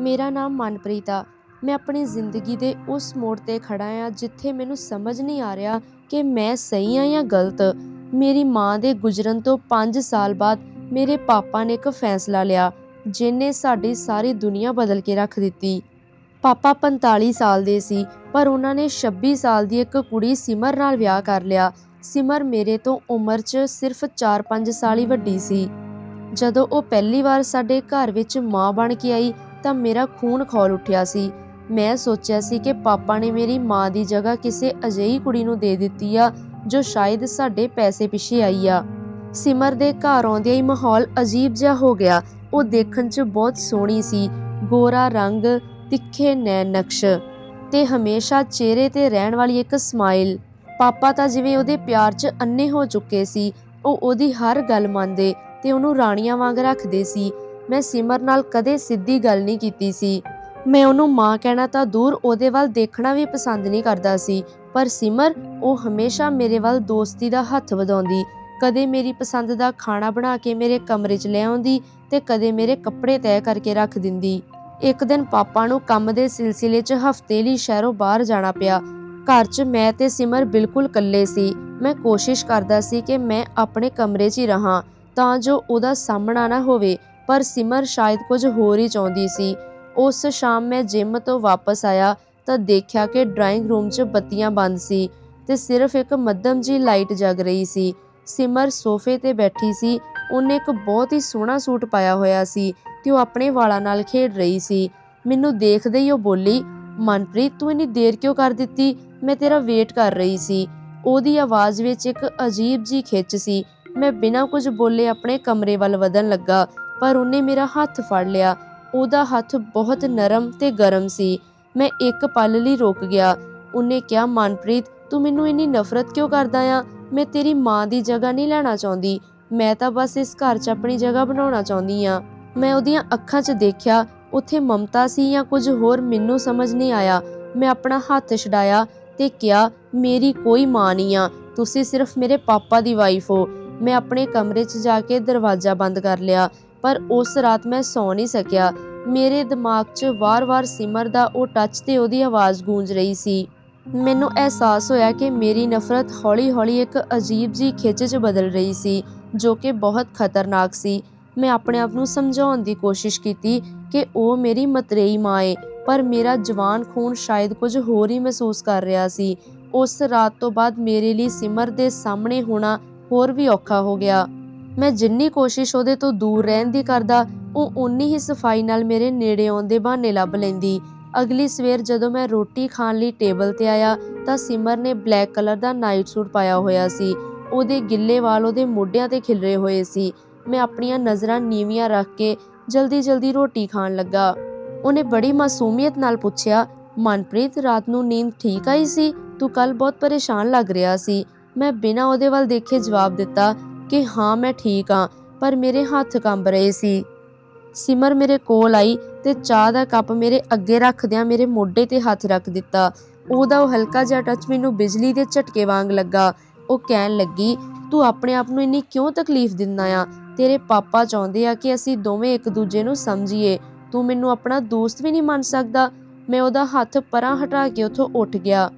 ਮੇਰਾ ਨਾਮ ਮਨਪ੍ਰੀਤ ਆ। ਮੈਂ ਆਪਣੀ ਜ਼ਿੰਦਗੀ ਦੇ ਉਸ ਮੋੜ ਤੇ ਖੜਾ ਆ ਜਿੱਥੇ ਮੈਨੂੰ ਸਮਝ ਨਹੀਂ ਆ ਰਿਹਾ ਕਿ ਮੈਂ ਸਹੀ ਆ ਜਾਂ ਗਲਤ। ਮੇਰੀ ਮਾਂ ਦੇ ਗੁਜ਼ਰਨ ਤੋਂ 5 ਸਾਲ ਬਾਅਦ ਮੇਰੇ ਪਾਪਾ ਨੇ ਇੱਕ ਫੈਸਲਾ ਲਿਆ ਜਿਨੇ ਸਾਡੀ ਸਾਰੀ ਦੁਨੀਆ ਬਦਲ ਕੇ ਰੱਖ ਦਿੱਤੀ। ਪਾਪਾ 45 ਸਾਲ ਦੇ ਸੀ, ਪਰ ਉਹਨਾਂ ਨੇ 26 ਸਾਲ ਦੀ ਇੱਕ ਕੁੜੀ ਸਿਮਰ ਨਾਲ ਵਿਆਹ ਕਰ ਲਿਆ। ਸਿਮਰ ਮੇਰੇ ਤੋਂ ਉਮਰ 'ਚ ਸਿਰਫ 4-5 ਸਾਲ ਹੀ ਵੱਡੀ ਸੀ। ਜਦੋਂ ਉਹ ਪਹਿਲੀ ਵਾਰ ਸਾਡੇ ਘਰ ਵਿੱਚ ਮਾਂ ਬਣ ਕੇ ਆਈ ਤਾਂ ਮੇਰਾ ਖੂਨ ਖੌਲ ਉੱਠਿਆ ਸੀ। ਮੈਂ ਸੋਚਿਆ ਸੀ ਕਿ ਪਾਪਾ ਨੇ ਮੇਰੀ ਮਾਂ ਦੀ ਜਗ੍ਹਾ ਕਿਸੇ ਅਜਿਹੀ ਕੁੜੀ ਨੂੰ ਦੇ ਦਿੱਤੀ ਆ, ਜੋ ਸ਼ਾਇਦ ਸਾਡੇ ਪੈਸੇ ਪਿੱਛੇ ਆਈ ਆ। ਸਿਮਰ ਦੇ ਘਰ ਆਉਂਦਿਆਂ ਹੀ ਮਾਹੌਲ ਅਜੀਬ ਜਿਹਾ ਹੋ ਗਿਆ। ਉਹ ਦੇਖਣ 'ਚ ਬਹੁਤ ਸੋਹਣੀ ਸੀ। ਗੋਰਾ ਰੰਗ, ਤਿੱਖੇ ਨੈਣ ਨਕਸ਼ ਤੇ ਹਮੇਸ਼ਾ ਚਿਹਰੇ ਤੇ ਰਹਿਣ ਵਾਲੀ ਇੱਕ ਸਮਾਈਲ। ਪਾਪਾ ਤਾਂ ਜਿਵੇਂ ਉਹਦੇ ਪਿਆਰ 'ਚ ਅੰਨੇ ਹੋ ਚੁੱਕੇ ਸੀ, ਉਹ ਉਹਦੀ ਹਰ ਗੱਲ ਮੰਨਦੇ ਤੇ ਉਹਨੂੰ ਰਾਣੀਆਂ ਵਾਂਗ ਰੱਖਦੇ ਸੀ। ਮੈਂ ਸਿਮਰ ਨਾਲ ਕਦੇ ਸਿੱਧੀ ਗੱਲ ਨਹੀਂ ਕੀਤੀ ਸੀ। ਮੈਂ ਉਹਨੂੰ ਮਾਂ ਕਹਿਣਾ ਤਾਂ ਦੂਰ ਉਹਦੇ ਵੱਲ ਦੇਖਣਾ ਵੀ ਪਸੰਦ ਨਹੀਂ ਕਰਦਾ ਸੀ, ਪਰ ਸਿਮਰ ਉਹ ਹਮੇਸ਼ਾ ਮੇਰੇ ਵੱਲ ਦੋਸਤੀ ਦਾ ਹੱਥ ਵਧਾਉਂਦੀ, ਕਦੇ ਮੇਰੀ ਪਸੰਦ ਦਾ ਖਾਣਾ ਬਣਾ ਕੇ ਮੇਰੇ ਕਮਰੇ 'ਚ ਲੈ ਆਉਂਦੀ ਤੇ ਕਦੇ ਮੇਰੇ ਕੱਪੜੇ ਤੈਅ ਕਰਕੇ ਰੱਖ ਦਿੰਦੀ। ਇੱਕ ਦਿਨ ਪਾਪਾ ਨੂੰ ਕੰਮ ਦੇ ਸਿਲਸਿਲੇ 'ਚ ਹਫ਼ਤੇ ਲਈ ਸ਼ਹਿਰੋਂ ਬਾਹਰ ਜਾਣਾ ਪਿਆ। ਘਰ 'ਚ ਮੈਂ ਤੇ ਸਿਮਰ ਬਿਲਕੁਲ ਇਕੱਲੇ ਸੀ। ਮੈਂ ਕੋਸ਼ਿਸ਼ ਕਰਦਾ ਸੀ ਕਿ ਮੈਂ ਆਪਣੇ ਕਮਰੇ 'ਚ ਹੀ ਰਹਾ, ਤਾਂ ਜੋ ਉਹਦਾ ਸਾਹਮਣਾ ਨਾ ਹੋਵੇ। ਪਰ ਸਿਮਰ ਸ਼ਾਇਦ ਕੁਝ ਹੋਰ ਹੀ ਚਾਹੁੰਦੀ ਸੀ। ਉਸ ਸ਼ਾਮ ਮੈਂ ਜਿਮ ਤੋਂ ਵਾਪਸ ਆਇਆ ਤਾਂ ਦੇਖਿਆ ਕਿ ਡਰਾਇੰਗ ਰੂਮ 'ਚ ਬੱਤੀਆਂ ਬੰਦ ਸੀ ਤੇ ਸਿਰਫ ਇੱਕ ਮੱਧਮ ਜੀ ਲਾਈਟ ਜਗ ਰਹੀ ਸੀ। ਸਿਮਰ ਸੋਫੇ ਤੇ ਬੈਠੀ ਸੀ, ਉਹਨੇ ਇੱਕ ਬਹੁਤ ਹੀ ਸੋਹਣਾ ਸੂਟ ਪਾਇਆ ਹੋਇਆ ਸੀ ਤੇ ਉਹ ਆਪਣੇ ਵਾਲਾਂ ਨਾਲ ਖੇਡ ਰਹੀ ਸੀ। ਮੈਨੂੰ ਦੇਖਦੇ ਹੀ ਉਹ ਬੋਲੀ, ਮਨਪ੍ਰੀਤ, ਤੂੰ ਇੰਨੀ ਦੇਰ ਕਿਉਂ ਕਰ ਦਿੱਤੀ? ਮੈਂ ਤੇਰਾ ਵੇਟ ਕਰ ਰਹੀ ਸੀ। ਉਹਦੀ ਆਵਾਜ਼ ਵਿੱਚ ਇੱਕ ਅਜੀਬ ਜੀ ਖਿੱਚ ਸੀ। ਮੈਂ ਬਿਨਾਂ ਕੁਝ ਬੋਲੇ ਆਪਣੇ ਕਮਰੇ ਵੱਲ ਵਧਣ ਲੱਗਾ। ਪਰ ਉਹਨੇ ਮੇਰਾ ਹੱਥ ਫੜ ਲਿਆ। ਉਹਦਾ ਹੱਥ ਬਹੁਤ ਨਰਮ ਤੇ ਗਰਮ ਸੀ। ਮੈਂ ਇੱਕ ਪਲ ਲਈ ਰੁਕ ਗਿਆ। ਉਹਨੇ ਕਿਹਾ, ਮਨਪ੍ਰੀਤ, ਤੂੰ ਮੈਨੂੰ ਇੰਨੀ ਨਫ਼ਰਤ ਕਿਉਂ ਕਰਦਾ ਆ? ਮੈਂ ਤੇਰੀ ਮਾਂ ਦੀ ਜਗ੍ਹਾ ਨਹੀਂ ਲੈਣਾ ਚਾਹੁੰਦੀ। ਮੈਂ ਤਾਂ ਬਸ ਇਸ ਘਰ 'ਚ ਆਪਣੀ ਜਗ੍ਹਾ ਬਣਾਉਣਾ ਚਾਹੁੰਦੀ ਆ। ਮੈਂ ਉਹਦੀਆਂ ਅੱਖਾਂ 'ਚ ਦੇਖਿਆ, ਉੱਥੇ ਮਮਤਾ ਸੀ ਜਾਂ ਕੁਝ ਹੋਰ ਮੈਨੂੰ ਸਮਝ ਨਹੀਂ ਆਇਆ। ਮੈਂ ਆਪਣਾ ਹੱਥ ਛਡਾਇਆ ਤੇ ਕਿਹਾ, ਮੇਰੀ ਕੋਈ ਮਾਂ ਨਹੀਂ ਆ। ਤੁਸੀਂ ਸਿਰਫ ਮੇਰੇ ਪਾਪਾ ਦੀ ਵਾਈਫ ਹੋ। ਮੈਂ ਆਪਣੇ ਕਮਰੇ 'ਚ ਜਾ ਕੇ ਦਰਵਾਜ਼ਾ ਬੰਦ ਕਰ ਲਿਆ। ਪਰ ਉਸ ਰਾਤ ਮੈਂ ਸੌ ਨਹੀਂ ਸਕਿਆ। ਮੇਰੇ ਦਿਮਾਗ 'ਚ ਵਾਰ-ਵਾਰ ਸਿਮਰ ਦਾ ਉਹ ਟੱਚ ਤੇ ਉਹਦੀ ਆਵਾਜ਼ ਗੂੰਜ ਰਹੀ ਸੀ। ਮੈਨੂੰ ਅਹਿਸਾਸ ਹੋਇਆ ਕਿ ਮੇਰੀ ਨਫ਼ਰਤ ਹੌਲੀ-ਹੌਲੀ ਇੱਕ ਅਜੀਬ ਜੀ ਖਿੱਚ 'ਚ ਬਦਲ ਰਹੀ ਸੀ, ਜੋ ਕਿ ਬਹੁਤ ਖਤਰਨਾਕ ਸੀ। ਮੈਂ ਆਪਣੇ ਆਪ ਨੂੰ ਸਮਝਾਉਣ ਦੀ ਕੋਸ਼ਿਸ਼ ਕੀਤੀ ਕਿ ਉਹ ਮੇਰੀ ਮਤਰੇਈ ਮਾਂ ਏ, ਪਰ ਮੇਰਾ ਜਵਾਨ ਖੂਨ ਸ਼ਾਇਦ ਕੁਝ ਹੋਰ ਹੀ ਮਹਿਸੂਸ ਕਰ ਰਿਹਾ ਸੀ। ਉਸ ਰਾਤ ਤੋਂ ਬਾਅਦ ਮੇਰੇ ਲਈ ਸਿਮਰ ਦੇ ਸਾਹਮਣੇ ਹੋਣਾ ਹੋਰ ਵੀ ਔਖਾ ਹੋ ਗਿਆ। ਮੈਂ ਜਿੰਨੀ ਕੋਸ਼ਿਸ਼ ਉਹਦੇ ਤੋਂ ਦੂਰ ਰਹਿਣ ਦੀ ਕਰਦਾ, ਉਹ ਉਨੀ ਹੀ ਸਫ਼ਾਈ ਨਾਲ ਮੇਰੇ ਨੇੜੇ ਆਉਣ ਦੇ ਬਹਾਨੇ ਲੱਭ ਲੈਂਦੀ। ਅਗਲੀ ਸਵੇਰ ਜਦੋਂ ਮੈਂ ਰੋਟੀ ਖਾਣ ਲਈ ਟੇਬਲ ਤੇ ਆਇਆ, ਤਾਂ ਸਿਮਰ ਨੇ ਬਲੈਕ ਕਲਰ ਦਾ ਨਾਈਟ ਸੂਟ ਪਾਇਆ ਹੋਇਆ ਸੀ। ਉਹਦੇ ਗਿੱਲੇ ਵਾਲ ਉਹਦੇ ਮੋਢਿਆਂ ਤੇ ਖਿਲਰੇ ਹੋਏ ਸੀ। ਮੈਂ ਆਪਣੀਆਂ ਨਜ਼ਰਾਂ ਨੀਵੀਆਂ ਰੱਖ ਕੇ ਜਲਦੀ-ਜਲਦੀ ਰੋਟੀ ਖਾਣ ਲੱਗਾ। ਉਹਨੇ ਬੜੀ ਮਾਸੂਮੀਅਤ ਨਾਲ ਪੁੱਛਿਆ, ਮਨਪ੍ਰੀਤ, ਰਾਤ ਨੂੰ ਨੀਂਦ ਠੀਕ ਆਈ ਸੀ? ਤੂੰ ਕੱਲ ਬਹੁਤ ਪਰੇਸ਼ਾਨ ਲੱਗ ਰਿਹਾ ਸੀ। ਮੈਂ ਬਿਨਾਂ ਉਹਦੇ ਵੱਲ ਦੇਖੇ ਜਵਾਬ ਦਿੱਤਾ ਕਿ ਹਾਂ, ਮੈਂ ਠੀਕ ਹਾਂ ਪਰ ਮੇਰੇ ਹੱਥ ਕੰਬ ਰਹੇ ਸੀ। ਸਿਮਰ ਮੇਰੇ ਕੋਲ ਆਈ ਤੇ ਚਾਹ ਦਾ ਕੱਪ ਮੇਰੇ ਅੱਗੇ ਰੱਖਦਿਆਂ ਮੇਰੇ ਮੋਢੇ ਤੇ ਹੱਥ ਰੱਖ ਦਿੱਤਾ। ਉਹਦਾ ਉਹ ਹਲਕਾ ਜਿਹਾ ਟੱਚ ਮੈਨੂੰ ਬਿਜਲੀ ਦੇ ਝਟਕੇ ਵਾਂਗ ਲੱਗਾ। ਉਹ ਕਹਿਣ ਲੱਗੀ, ਤੂੰ ਆਪਣੇ ਆਪ ਨੂੰ ਇੰਨੀ ਕਿਉਂ ਤਕਲੀਫ ਦਿੰਦਾ ਆ? ਤੇਰੇ ਪਾਪਾ ਚਾਹੁੰਦੇ ਆ ਕਿ ਅਸੀਂ ਦੋਵੇਂ ਇੱਕ ਦੂਜੇ ਨੂੰ ਸਮਝੀਏ। ਤੂੰ ਮੈਨੂੰ ਆਪਣਾ ਦੋਸਤ ਵੀ ਨਹੀਂ ਮੰਨ ਸਕਦਾ। ਮੈਂ ਉਹਦਾ ਹੱਥ ਪਰਾਂ ਹਟਾ ਕੇ ਉੱਥੋਂ ਉੱਠ ਗਿਆ।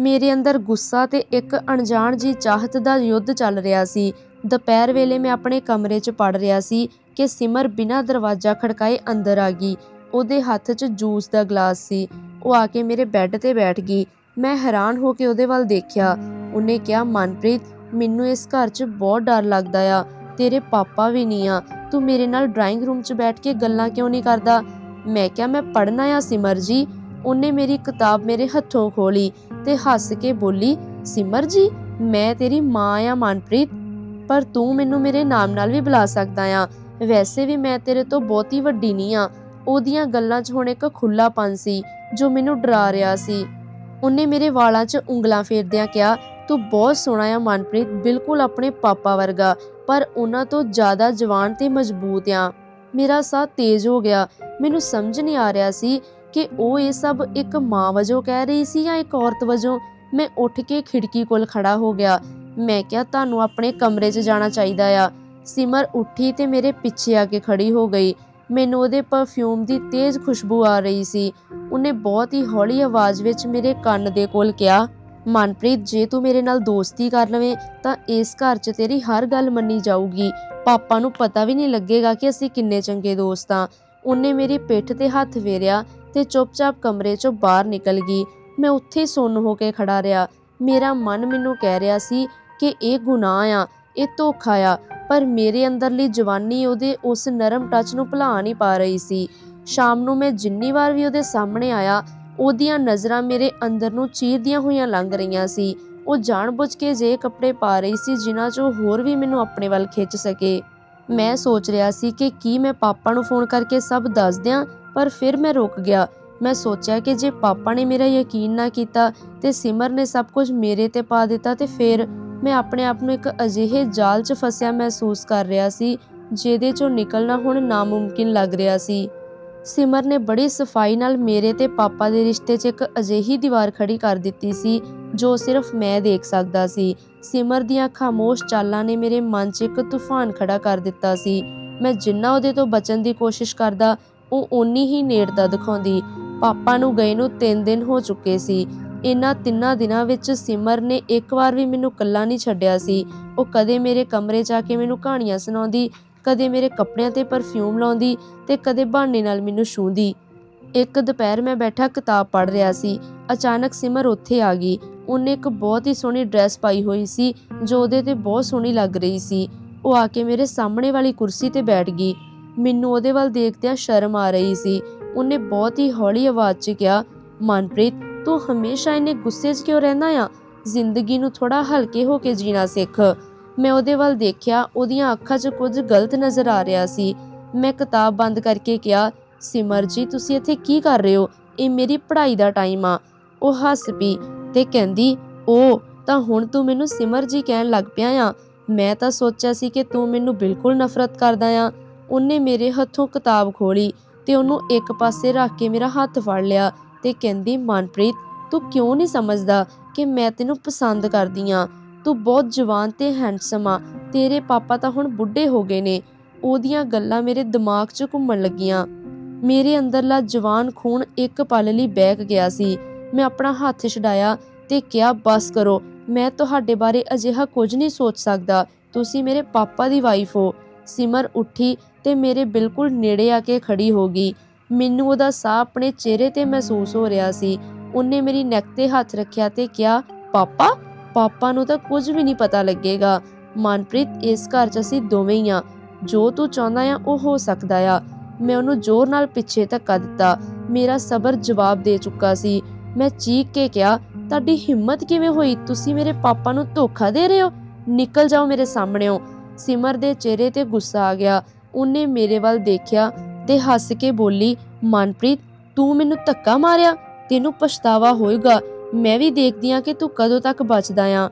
ਮੇਰੇ ਅੰਦਰ ਗੁੱਸਾ ਤੇ ਇੱਕ ਅਣਜਾਣ ਜੀ ਚਾਹਤ ਦਾ ਯੁੱਧ ਚੱਲ ਰਿਹਾ ਸੀ। ਦੁਪਹਿਰ ਵੇਲੇ ਮੈਂ ਆਪਣੇ ਕਮਰੇ 'ਚ ਪੜ ਰਿਹਾ ਸੀ ਕਿ ਸਿਮਰ ਬਿਨਾਂ ਦਰਵਾਜ਼ਾ ਖੜਕਾਏ ਅੰਦਰ ਆ ਗਈ। ਉਹਦੇ ਹੱਥ 'ਚ ਜੂਸ ਦਾ ਗਲਾਸ ਸੀ। ਉਹ ਆ ਕੇ ਮੇਰੇ ਬੈੱਡ ਤੇ ਬੈਠ ਗਈ। ਮੈਂ ਹੈਰਾਨ ਹੋ ਕੇ ਉਹਦੇ ਵੱਲ ਦੇਖਿਆ। ਉਹਨੇ ਕਿਹਾ, ਮਨਪ੍ਰੀਤ, ਮੈਨੂੰ ਇਸ ਘਰ 'ਚ ਬਹੁਤ ਡਰ ਲੱਗਦਾ ਆ। ਤੇਰੇ ਪਾਪਾ ਵੀ ਨਹੀਂ ਆ। ਤੂੰ ਮੇਰੇ ਨਾਲ ਡਰਾਇੰਗ ਰੂਮ 'ਚ ਬੈਠ ਕੇ ਗੱਲਾਂ ਕਿਉਂ ਨਹੀਂ ਕਰਦਾ? ਮੈਂ ਕਿਹਾ, ਮੈਂ ਪੜ੍ਹਨਾ ਆ ਸਿਮਰ ਜੀ। ਉਹਨੇ ਮੇਰੀ ਕਿਤਾਬ ਮੇਰੇ ਹੱਥੋਂ ਖੋਲੀ ਤੇ ਹੱਸ ਕੇ ਬੋਲੀ, ਸਿਮਰ ਜੀ, ਮੈਂ ਤੇਰੀ ਮਾਂ ਆ ਮਨਪ੍ਰੀਤ। ਪਰ ਤੂੰ ਮੈਨੂੰ ਮੇਰੇ ਨਾਮ ਨਾਲ ਵੀ ਬੁਲਾ ਸਕਦਾ ਆ। ਵੈਸੇ ਵੀ ਮੈਂ ਤੇਰੇ ਤੋਂ ਬਹੁਤੀ ਵੱਡੀ ਨਹੀਂ ਆ। ਉਹਦੀਆਂ ਗੱਲਾਂ 'ਚ ਹੁਣ ਇੱਕ ਖੁੱਲਾਪਨ ਸੀ, ਜੋ ਮੈਨੂੰ ਡਰਾ ਰਿਹਾ ਸੀ। ਉਹਨੇ ਮੇਰੇ ਵਾਲਾਂ 'ਚ ਉਂਗਲਾਂ ਫੇਰਦਿਆਂ ਕਿਹਾ, ਤੂੰ ਬਹੁਤ ਸੋਹਣਾ ਆ ਮਨਪ੍ਰੀਤ, ਬਿਲਕੁਲ ਆਪਣੇ ਪਾਪਾ ਵਰਗਾ, ਪਰ ਉਹਨਾਂ ਤੋਂ ਜ਼ਿਆਦਾ ਜਵਾਨ ਤੇ ਮਜ਼ਬੂਤ ਆ। ਮੇਰਾ ਸਾਹ ਤੇਜ਼ ਹੋ ਗਿਆ। ਮੈਨੂੰ ਸਮਝ ਨਹੀਂ ਆ ਰਿਹਾ ਸੀ ਕਿ ਉਹ ਇਹ ਸਭ ਇੱਕ ਮਾਂ ਵਜੋਂ ਕਹਿ ਰਹੀ ਸੀ ਜਾਂ ਇੱਕ ਔਰਤ ਵਜੋਂ। ਮੈਂ ਉੱਠ ਕੇ ਖਿੜਕੀ ਕੋਲ ਖੜਾ ਹੋ ਗਿਆ। ਮੈਂ ਕਿਹਾ, ਤੁਹਾਨੂੰ ਆਪਣੇ ਕਮਰੇ 'ਚ ਜਾਣਾ ਚਾਹੀਦਾ ਆ। ਸਿਮਰ ਉੱਠੀ ਤੇ ਮੇਰੇ ਪਿੱਛੇ ਆ ਕੇ ਖੜੀ ਹੋ ਗਈ। ਮੈਨੂੰ ਉਹਦੇ ਪਰਫਿਊਮ ਦੀ ਤੇਜ਼ ਖੁਸ਼ਬੂ ਆ ਰਹੀ ਸੀ। ਉਹਨੇ ਬਹੁਤ ਹੀ ਹੌਲੀ ਆਵਾਜ਼ ਵਿੱਚ ਮੇਰੇ ਕੰਨ ਦੇ ਕੋਲ ਕਿਹਾ, ਮਨਪ੍ਰੀਤ, ਜੇ ਤੂੰ ਮੇਰੇ ਨਾਲ ਦੋਸਤੀ ਕਰ ਲਵੇਂ, ਤਾਂ ਇਸ ਘਰ 'ਚ ਤੇਰੀ ਹਰ ਗੱਲ ਮੰਨੀ ਜਾਊਗੀ। ਪਾਪਾ ਨੂੰ ਪਤਾ ਵੀ ਨਹੀਂ ਲੱਗੇਗਾ ਕਿ ਅਸੀਂ ਕਿੰਨੇ ਚੰਗੇ ਦੋਸਤ ਹਾਂ ਉਹਨੇ ਮੇਰੀ ਪਿੱਠ ਤੇ ਹੱਥ ਫੇਰਿਆ ਤੇ ਚੁੱਪਚਾਪ ਕਮਰੇ 'ਚੋਂ ਬਾਹਰ ਨਿਕਲ ਗਈ। ਮੈਂ ਉੱਥੇ ਹੀ ਸੁੰਨ ਹੋ ਕੇ ਖੜਾ ਰਿਹਾ। ਮੇਰਾ ਮਨ ਮੈਨੂੰ ਕਹਿ ਰਿਹਾ ਸੀ ਕਿ ਇਹ ਗੁਨਾਹ ਆ, ਇਹ ਧੋਖਾ ਆ, ਪਰ ਮੇਰੇ ਅੰਦਰਲੀ ਜਵਾਨੀ ਉਹਦੇ ਉਸ ਨਰਮ ਟੱਚ ਨੂੰ ਭੁਲਾ ਨਹੀਂ ਪਾ ਰਹੀ ਸੀ। ਸ਼ਾਮ ਨੂੰ ਮੈਂ ਜਿੰਨੀ ਵਾਰ ਵੀ ਉਹਦੇ ਸਾਹਮਣੇ ਆਇਆ, ਉਹਦੀਆਂ ਨਜ਼ਰਾਂ ਮੇਰੇ ਅੰਦਰ ਨੂੰ ਚੀਰਦੀਆਂ ਹੋਈਆਂ ਲੰਘ ਰਹੀਆਂ ਸੀ। ਉਹ ਜਾਣਬੁੱਝ ਕੇ ਜੇ ਕੱਪੜੇ ਪਾ ਰਹੀ ਸੀ ਜਿਨ੍ਹਾਂ ਉਹ ਹੋਰ ਵੀ ਮੈਨੂੰ ਆਪਣੇ ਵੱਲ ਖਿੱਚ ਸਕੇ। ਮੈਂ ਸੋਚ ਰਿਹਾ ਸੀ ਕਿ ਕੀ ਮੈਂ ਪਾਪਾ ਨੂੰ ਫੋਨ ਕਰਕੇ ਸਭ ਦੱਸ ਦਿਆਂ, ਪਰ ਫਿਰ ਮੈਂ ਰੁਕ ਗਿਆ। ਮੈਂ ਸੋਚਿਆ ਕਿ ਜੇ ਪਾਪਾ ਨੇ ਮੇਰਾ ਯਕੀਨ ਨਾ ਕੀਤਾ ਤੇ ਸਿਮਰ ਨੇ ਸਭ ਕੁਝ ਮੇਰੇ ਤੇ ਪਾ ਦਿੱਤਾ ਤੇ ਫਿਰ ਮੈਂ ਆਪਣੇ ਆਪ ਨੂੰ ਇੱਕ ਅਜਿਹੇ ਜਾਲ 'ਚ ਫਸਿਆ ਮਹਿਸੂਸ ਕਰ ਰਿਹਾ ਸੀ, ਜਿਹਦੇ 'ਚੋਂ ਨਿਕਲਣਾ ਹੁਣ ਨਾਮੁਮਕਿਨ ਲੱਗ ਰਿਹਾ ਸੀ। ਸਿਮਰ ਨੇ ਬੜੀ ਸਫ਼ਾਈ ਨਾਲ ਮੇਰੇ ਤੇ ਪਾਪਾ ਦੇ ਰਿਸ਼ਤੇ 'ਚ ਇੱਕ ਅਜਿਹੀ ਦੀਵਾਰ ਖੜੀ ਕਰ ਦਿੱਤੀ ਸੀ, ਜੋ ਸਿਰਫ ਮੈਂ ਦੇਖ ਸਕਦਾ ਸੀ। ਸਿਮਰ ਦੀਆਂ ਖਾਮੋਸ਼ ਚਾਲਾਂ ਨੇ ਮੇਰੇ ਮਨ 'ਚ ਇੱਕ ਤੂਫਾਨ ਖੜਾ ਕਰ ਦਿੱਤਾ ਸੀ। ਮੈਂ ਜਿੰਨਾ ਉਹਦੇ ਤੋਂ ਬਚਣ ਦੀ ਕੋਸ਼ਿਸ਼ ਕਰਦਾ, ਉਹ ਓਨੀ ਹੀ ਨੇੜਤਾ ਦਿਖਾਉਂਦੀ। ਪਾਪਾ ਨੂੰ ਗਏ ਨੂੰ 3 ਦਿਨ ਹੋ ਚੁੱਕੇ ਸੀ। ਇਹਨਾਂ ਤਿੰਨਾਂ ਦਿਨਾਂ ਵਿੱਚ ਸਿਮਰ ਨੇ ਇੱਕ ਵਾਰ ਵੀ ਮੈਨੂੰ ਇਕੱਲਾ ਨਹੀਂ ਛੱਡਿਆ ਸੀ। ਉਹ ਕਦੇ ਮੇਰੇ ਕਮਰੇ 'ਚ ਆ ਕੇ ਮੈਨੂੰ ਕਹਾਣੀਆਂ ਸੁਣਾਉਂਦੀ, ਕਦੇ ਮੇਰੇ ਕੱਪੜਿਆਂ ਤੇ ਪਰਫਿਊਮ ਲਾਉਂਦੀ ਤੇ ਕਦੇ ਬਹਾਨੇ ਨਾਲ ਮੈਨੂੰ ਛੂੰਹਦੀ। ਇੱਕ ਦੁਪਹਿਰ ਮੈਂ ਬੈਠਾ ਕਿਤਾਬ ਪੜ੍ਹ ਰਿਹਾ ਸੀ। ਅਚਾਨਕ ਸਿਮਰ ਉੱਥੇ ਆ ਗਈ। ਉਹਨੇ ਇੱਕ ਬਹੁਤ ਹੀ ਸੋਹਣੀ ਡਰੈਸ ਪਾਈ ਹੋਈ ਸੀ, ਜੋ ਉਹਦੇ ਤੇ ਬਹੁਤ ਸੋਹਣੀ ਲੱਗ ਰਹੀ ਸੀ। ਉਹ ਆ ਕੇ ਮੇਰੇ ਸਾਹਮਣੇ ਵਾਲੀ ਕੁਰਸੀ ਤੇ ਬੈਠ ਗਈ। ਮੈਨੂੰ ਉਹਦੇ ਵੱਲ ਦੇਖਦਿਆਂ ਸ਼ਰਮ ਆ ਰਹੀ ਸੀ। ਉਹਨੇ ਬਹੁਤ ਹੀ ਹੌਲੀ ਆਵਾਜ਼ 'ਚ ਕਿਹਾ, ਮਨਪ੍ਰੀਤ, ਤੂੰ ਹਮੇਸ਼ਾ ਇੰਨੇ ਗੁੱਸੇ 'ਚ ਕਿਉਂ ਰਹਿੰਦਾ ਆ? ਜ਼ਿੰਦਗੀ ਨੂੰ ਥੋੜਾ ਹਲਕੇ ਹੋ ਕੇ ਜੀਣਾ ਸਿੱਖ। ਮੈਂ ਉਹਦੇ ਵੱਲ ਦੇਖਿਆ, ਉਹਦੀਆਂ ਅੱਖਾਂ 'ਚ ਕੁਝ ਗਲਤ ਨਜ਼ਰ ਆ ਰਿਹਾ ਸੀ। ਮੈਂ ਕਿਤਾਬ ਬੰਦ ਕਰਕੇ ਕਿਹਾ, ਸਿਮਰ ਜੀ, ਤੁਸੀਂ ਇੱਥੇ ਕੀ ਕਰ ਰਹੇ ਹੋ? ਇਹ ਮੇਰੀ ਪੜ੍ਹਾਈ ਦਾ ਟਾਈਮ ਆ। ਉਹ ਹੱਸ ਪਈ ਤੇ ਕਹਿੰਦੀ ਉਹ ਤਾਂ ਹੁਣ ਤੂੰ ਮੈਨੂੰ ਸਿਮਰ ਜੀ ਕਹਿਣ ਲੱਗ ਪਿਆ ਆ। ਮੈਂ ਤਾਂ ਸੋਚਿਆ ਸੀ ਕਿ ਤੂੰ ਮੈਨੂੰ ਬਿਲਕੁਲ ਨਫ਼ਰਤ ਕਰਦਾ ਆ। ਉਹਨੇ ਮੇਰੇ ਹੱਥੋਂ ਕਿਤਾਬ ਖੋਲੀ ਤੇ ਉਹਨੂੰ ਇੱਕ ਪਾਸੇ ਰੱਖ ਕੇ ਮੇਰਾ ਹੱਥ ਫੜ ਲਿਆ ਤੇ ਕਹਿੰਦੀ, ਮਨਪ੍ਰੀਤ, ਤੂੰ ਕਿਉਂ ਨਹੀਂ ਸਮਝਦਾ ਕਿ ਮੈਂ ਤੈਨੂੰ ਪਸੰਦ ਕਰਦੀ ਆ? ਤੂੰ ਬਹੁਤ ਜਵਾਨ ਤੇ ਹੈਂਡਸਮ ਆ, ਤੇਰੇ ਪਾਪਾ ਤਾਂ ਹੁਣ ਬੁੱਢੇ ਹੋ ਗਏ ਨੇ। ਉਹਦੀਆਂ ਗੱਲਾਂ ਮੇਰੇ ਦਿਮਾਗ 'ਚ ਘੁੰਮਣ ਲੱਗੀਆਂ। ਮੇਰੇ ਅੰਦਰਲਾ ਜਵਾਨ ਖੂਨ ਇੱਕ ਪਲ ਲਈ ਬਹਿਕ ਗਿਆ ਸੀ। ਮੈਂ ਆਪਣਾ ਹੱਥ ਛਡਾਇਆ ਤੇ ਕਿਹਾ, ਬਸ ਕਰੋ, ਮੈਂ ਤੁਹਾਡੇ ਬਾਰੇ ਅਜਿਹਾ ਕੁਝ ਨਹੀਂ ਸੋਚ ਸਕਦਾ। ਤੁਸੀਂ ਮੇਰੇ ਪਾਪਾ ਦੀ ਵਾਈਫ ਹੋ। ਸਿਮਰ ਉੱਠੀ ਤੇ ਮੇਰੇ ਬਿਲਕੁਲ ਨੇੜੇ ਆ ਕੇ ਖੜੀ ਹੋ ਗਈ। ਮੈਨੂੰ ਉਹਦਾ ਸਾਹ ਆਪਣੇ ਚਿਹਰੇ ਤੇ ਮਹਿਸੂਸ ਹੋ ਰਿਹਾ ਸੀ। ਉਹਨੇ ਮੇਰੀ ਨੈਕ ਤੇ ਹੱਥ ਰੱਖਿਆ ਤੇ ਕਿਹਾ, ਪਾਪਾ ਪਾਪਾ ਨੂੰ ਤਾਂ ਕੁਝ ਵੀ ਨਹੀਂ ਪਤਾ ਲੱਗੇਗਾ। ਮਨਪ੍ਰੀਤ, ਇਸ ਘਰ 'ਚ ਅਸੀਂ ਦੋਵੇਂ ਹੀ ਆ। ਜੋ ਤੂੰ ਚਾਹੁੰਦਾ ਆ, ਉਹ ਹੋ ਸਕਦਾ ਆ। ਮੈਂ ਉਹਨੂੰ ਜ਼ੋਰ ਨਾਲ ਪਿੱਛੇ ਧੱਕਾ ਦਿੱਤਾ। ਮੇਰਾ ਸਬਰ ਜਵਾਬ ਦੇ ਚੁੱਕਾ ਸੀ। ਮੈਂ ਚੀਕ ਕੇ ਕਿਹਾ, ਤੁਹਾਡੀ ਹਿੰਮਤ ਕਿਵੇਂ ਹੋਈ? ਤੁਸੀਂ ਮੇਰੇ ਪਾਪਾ ਨੂੰ ਧੋਖਾ ਦੇ ਰਹੇ ਹੋ? ਨਿਕਲ ਜਾਓ ਮੇਰੇ ਸਾਹਮਣੇੋਂ। ਸਿਮਰ ਦੇ ਚਿਹਰੇ ਤੇ ਗੁੱਸਾ ਆ ਗਿਆ। ਉਹਨੇ ਮੇਰੇ ਵੱਲ ਦੇਖਿਆ ਤੇ ਹੱਸ ਕੇ ਬੋਲੀ, ਮਨਪ੍ਰੀਤ, ਤੂੰ ਮੈਨੂੰ ਧੱਕਾ ਮਾਰਿਆ? ਤੈਨੂੰ ਪਛਤਾਵਾ ਹੋਏਗਾ। ਮੈਂ ਵੀ ਦੇਖਦੀ ਆ ਕਿ ਤੂੰ ਕਦੋਂ ਤੱਕ ਬਚਦਾ ਆ।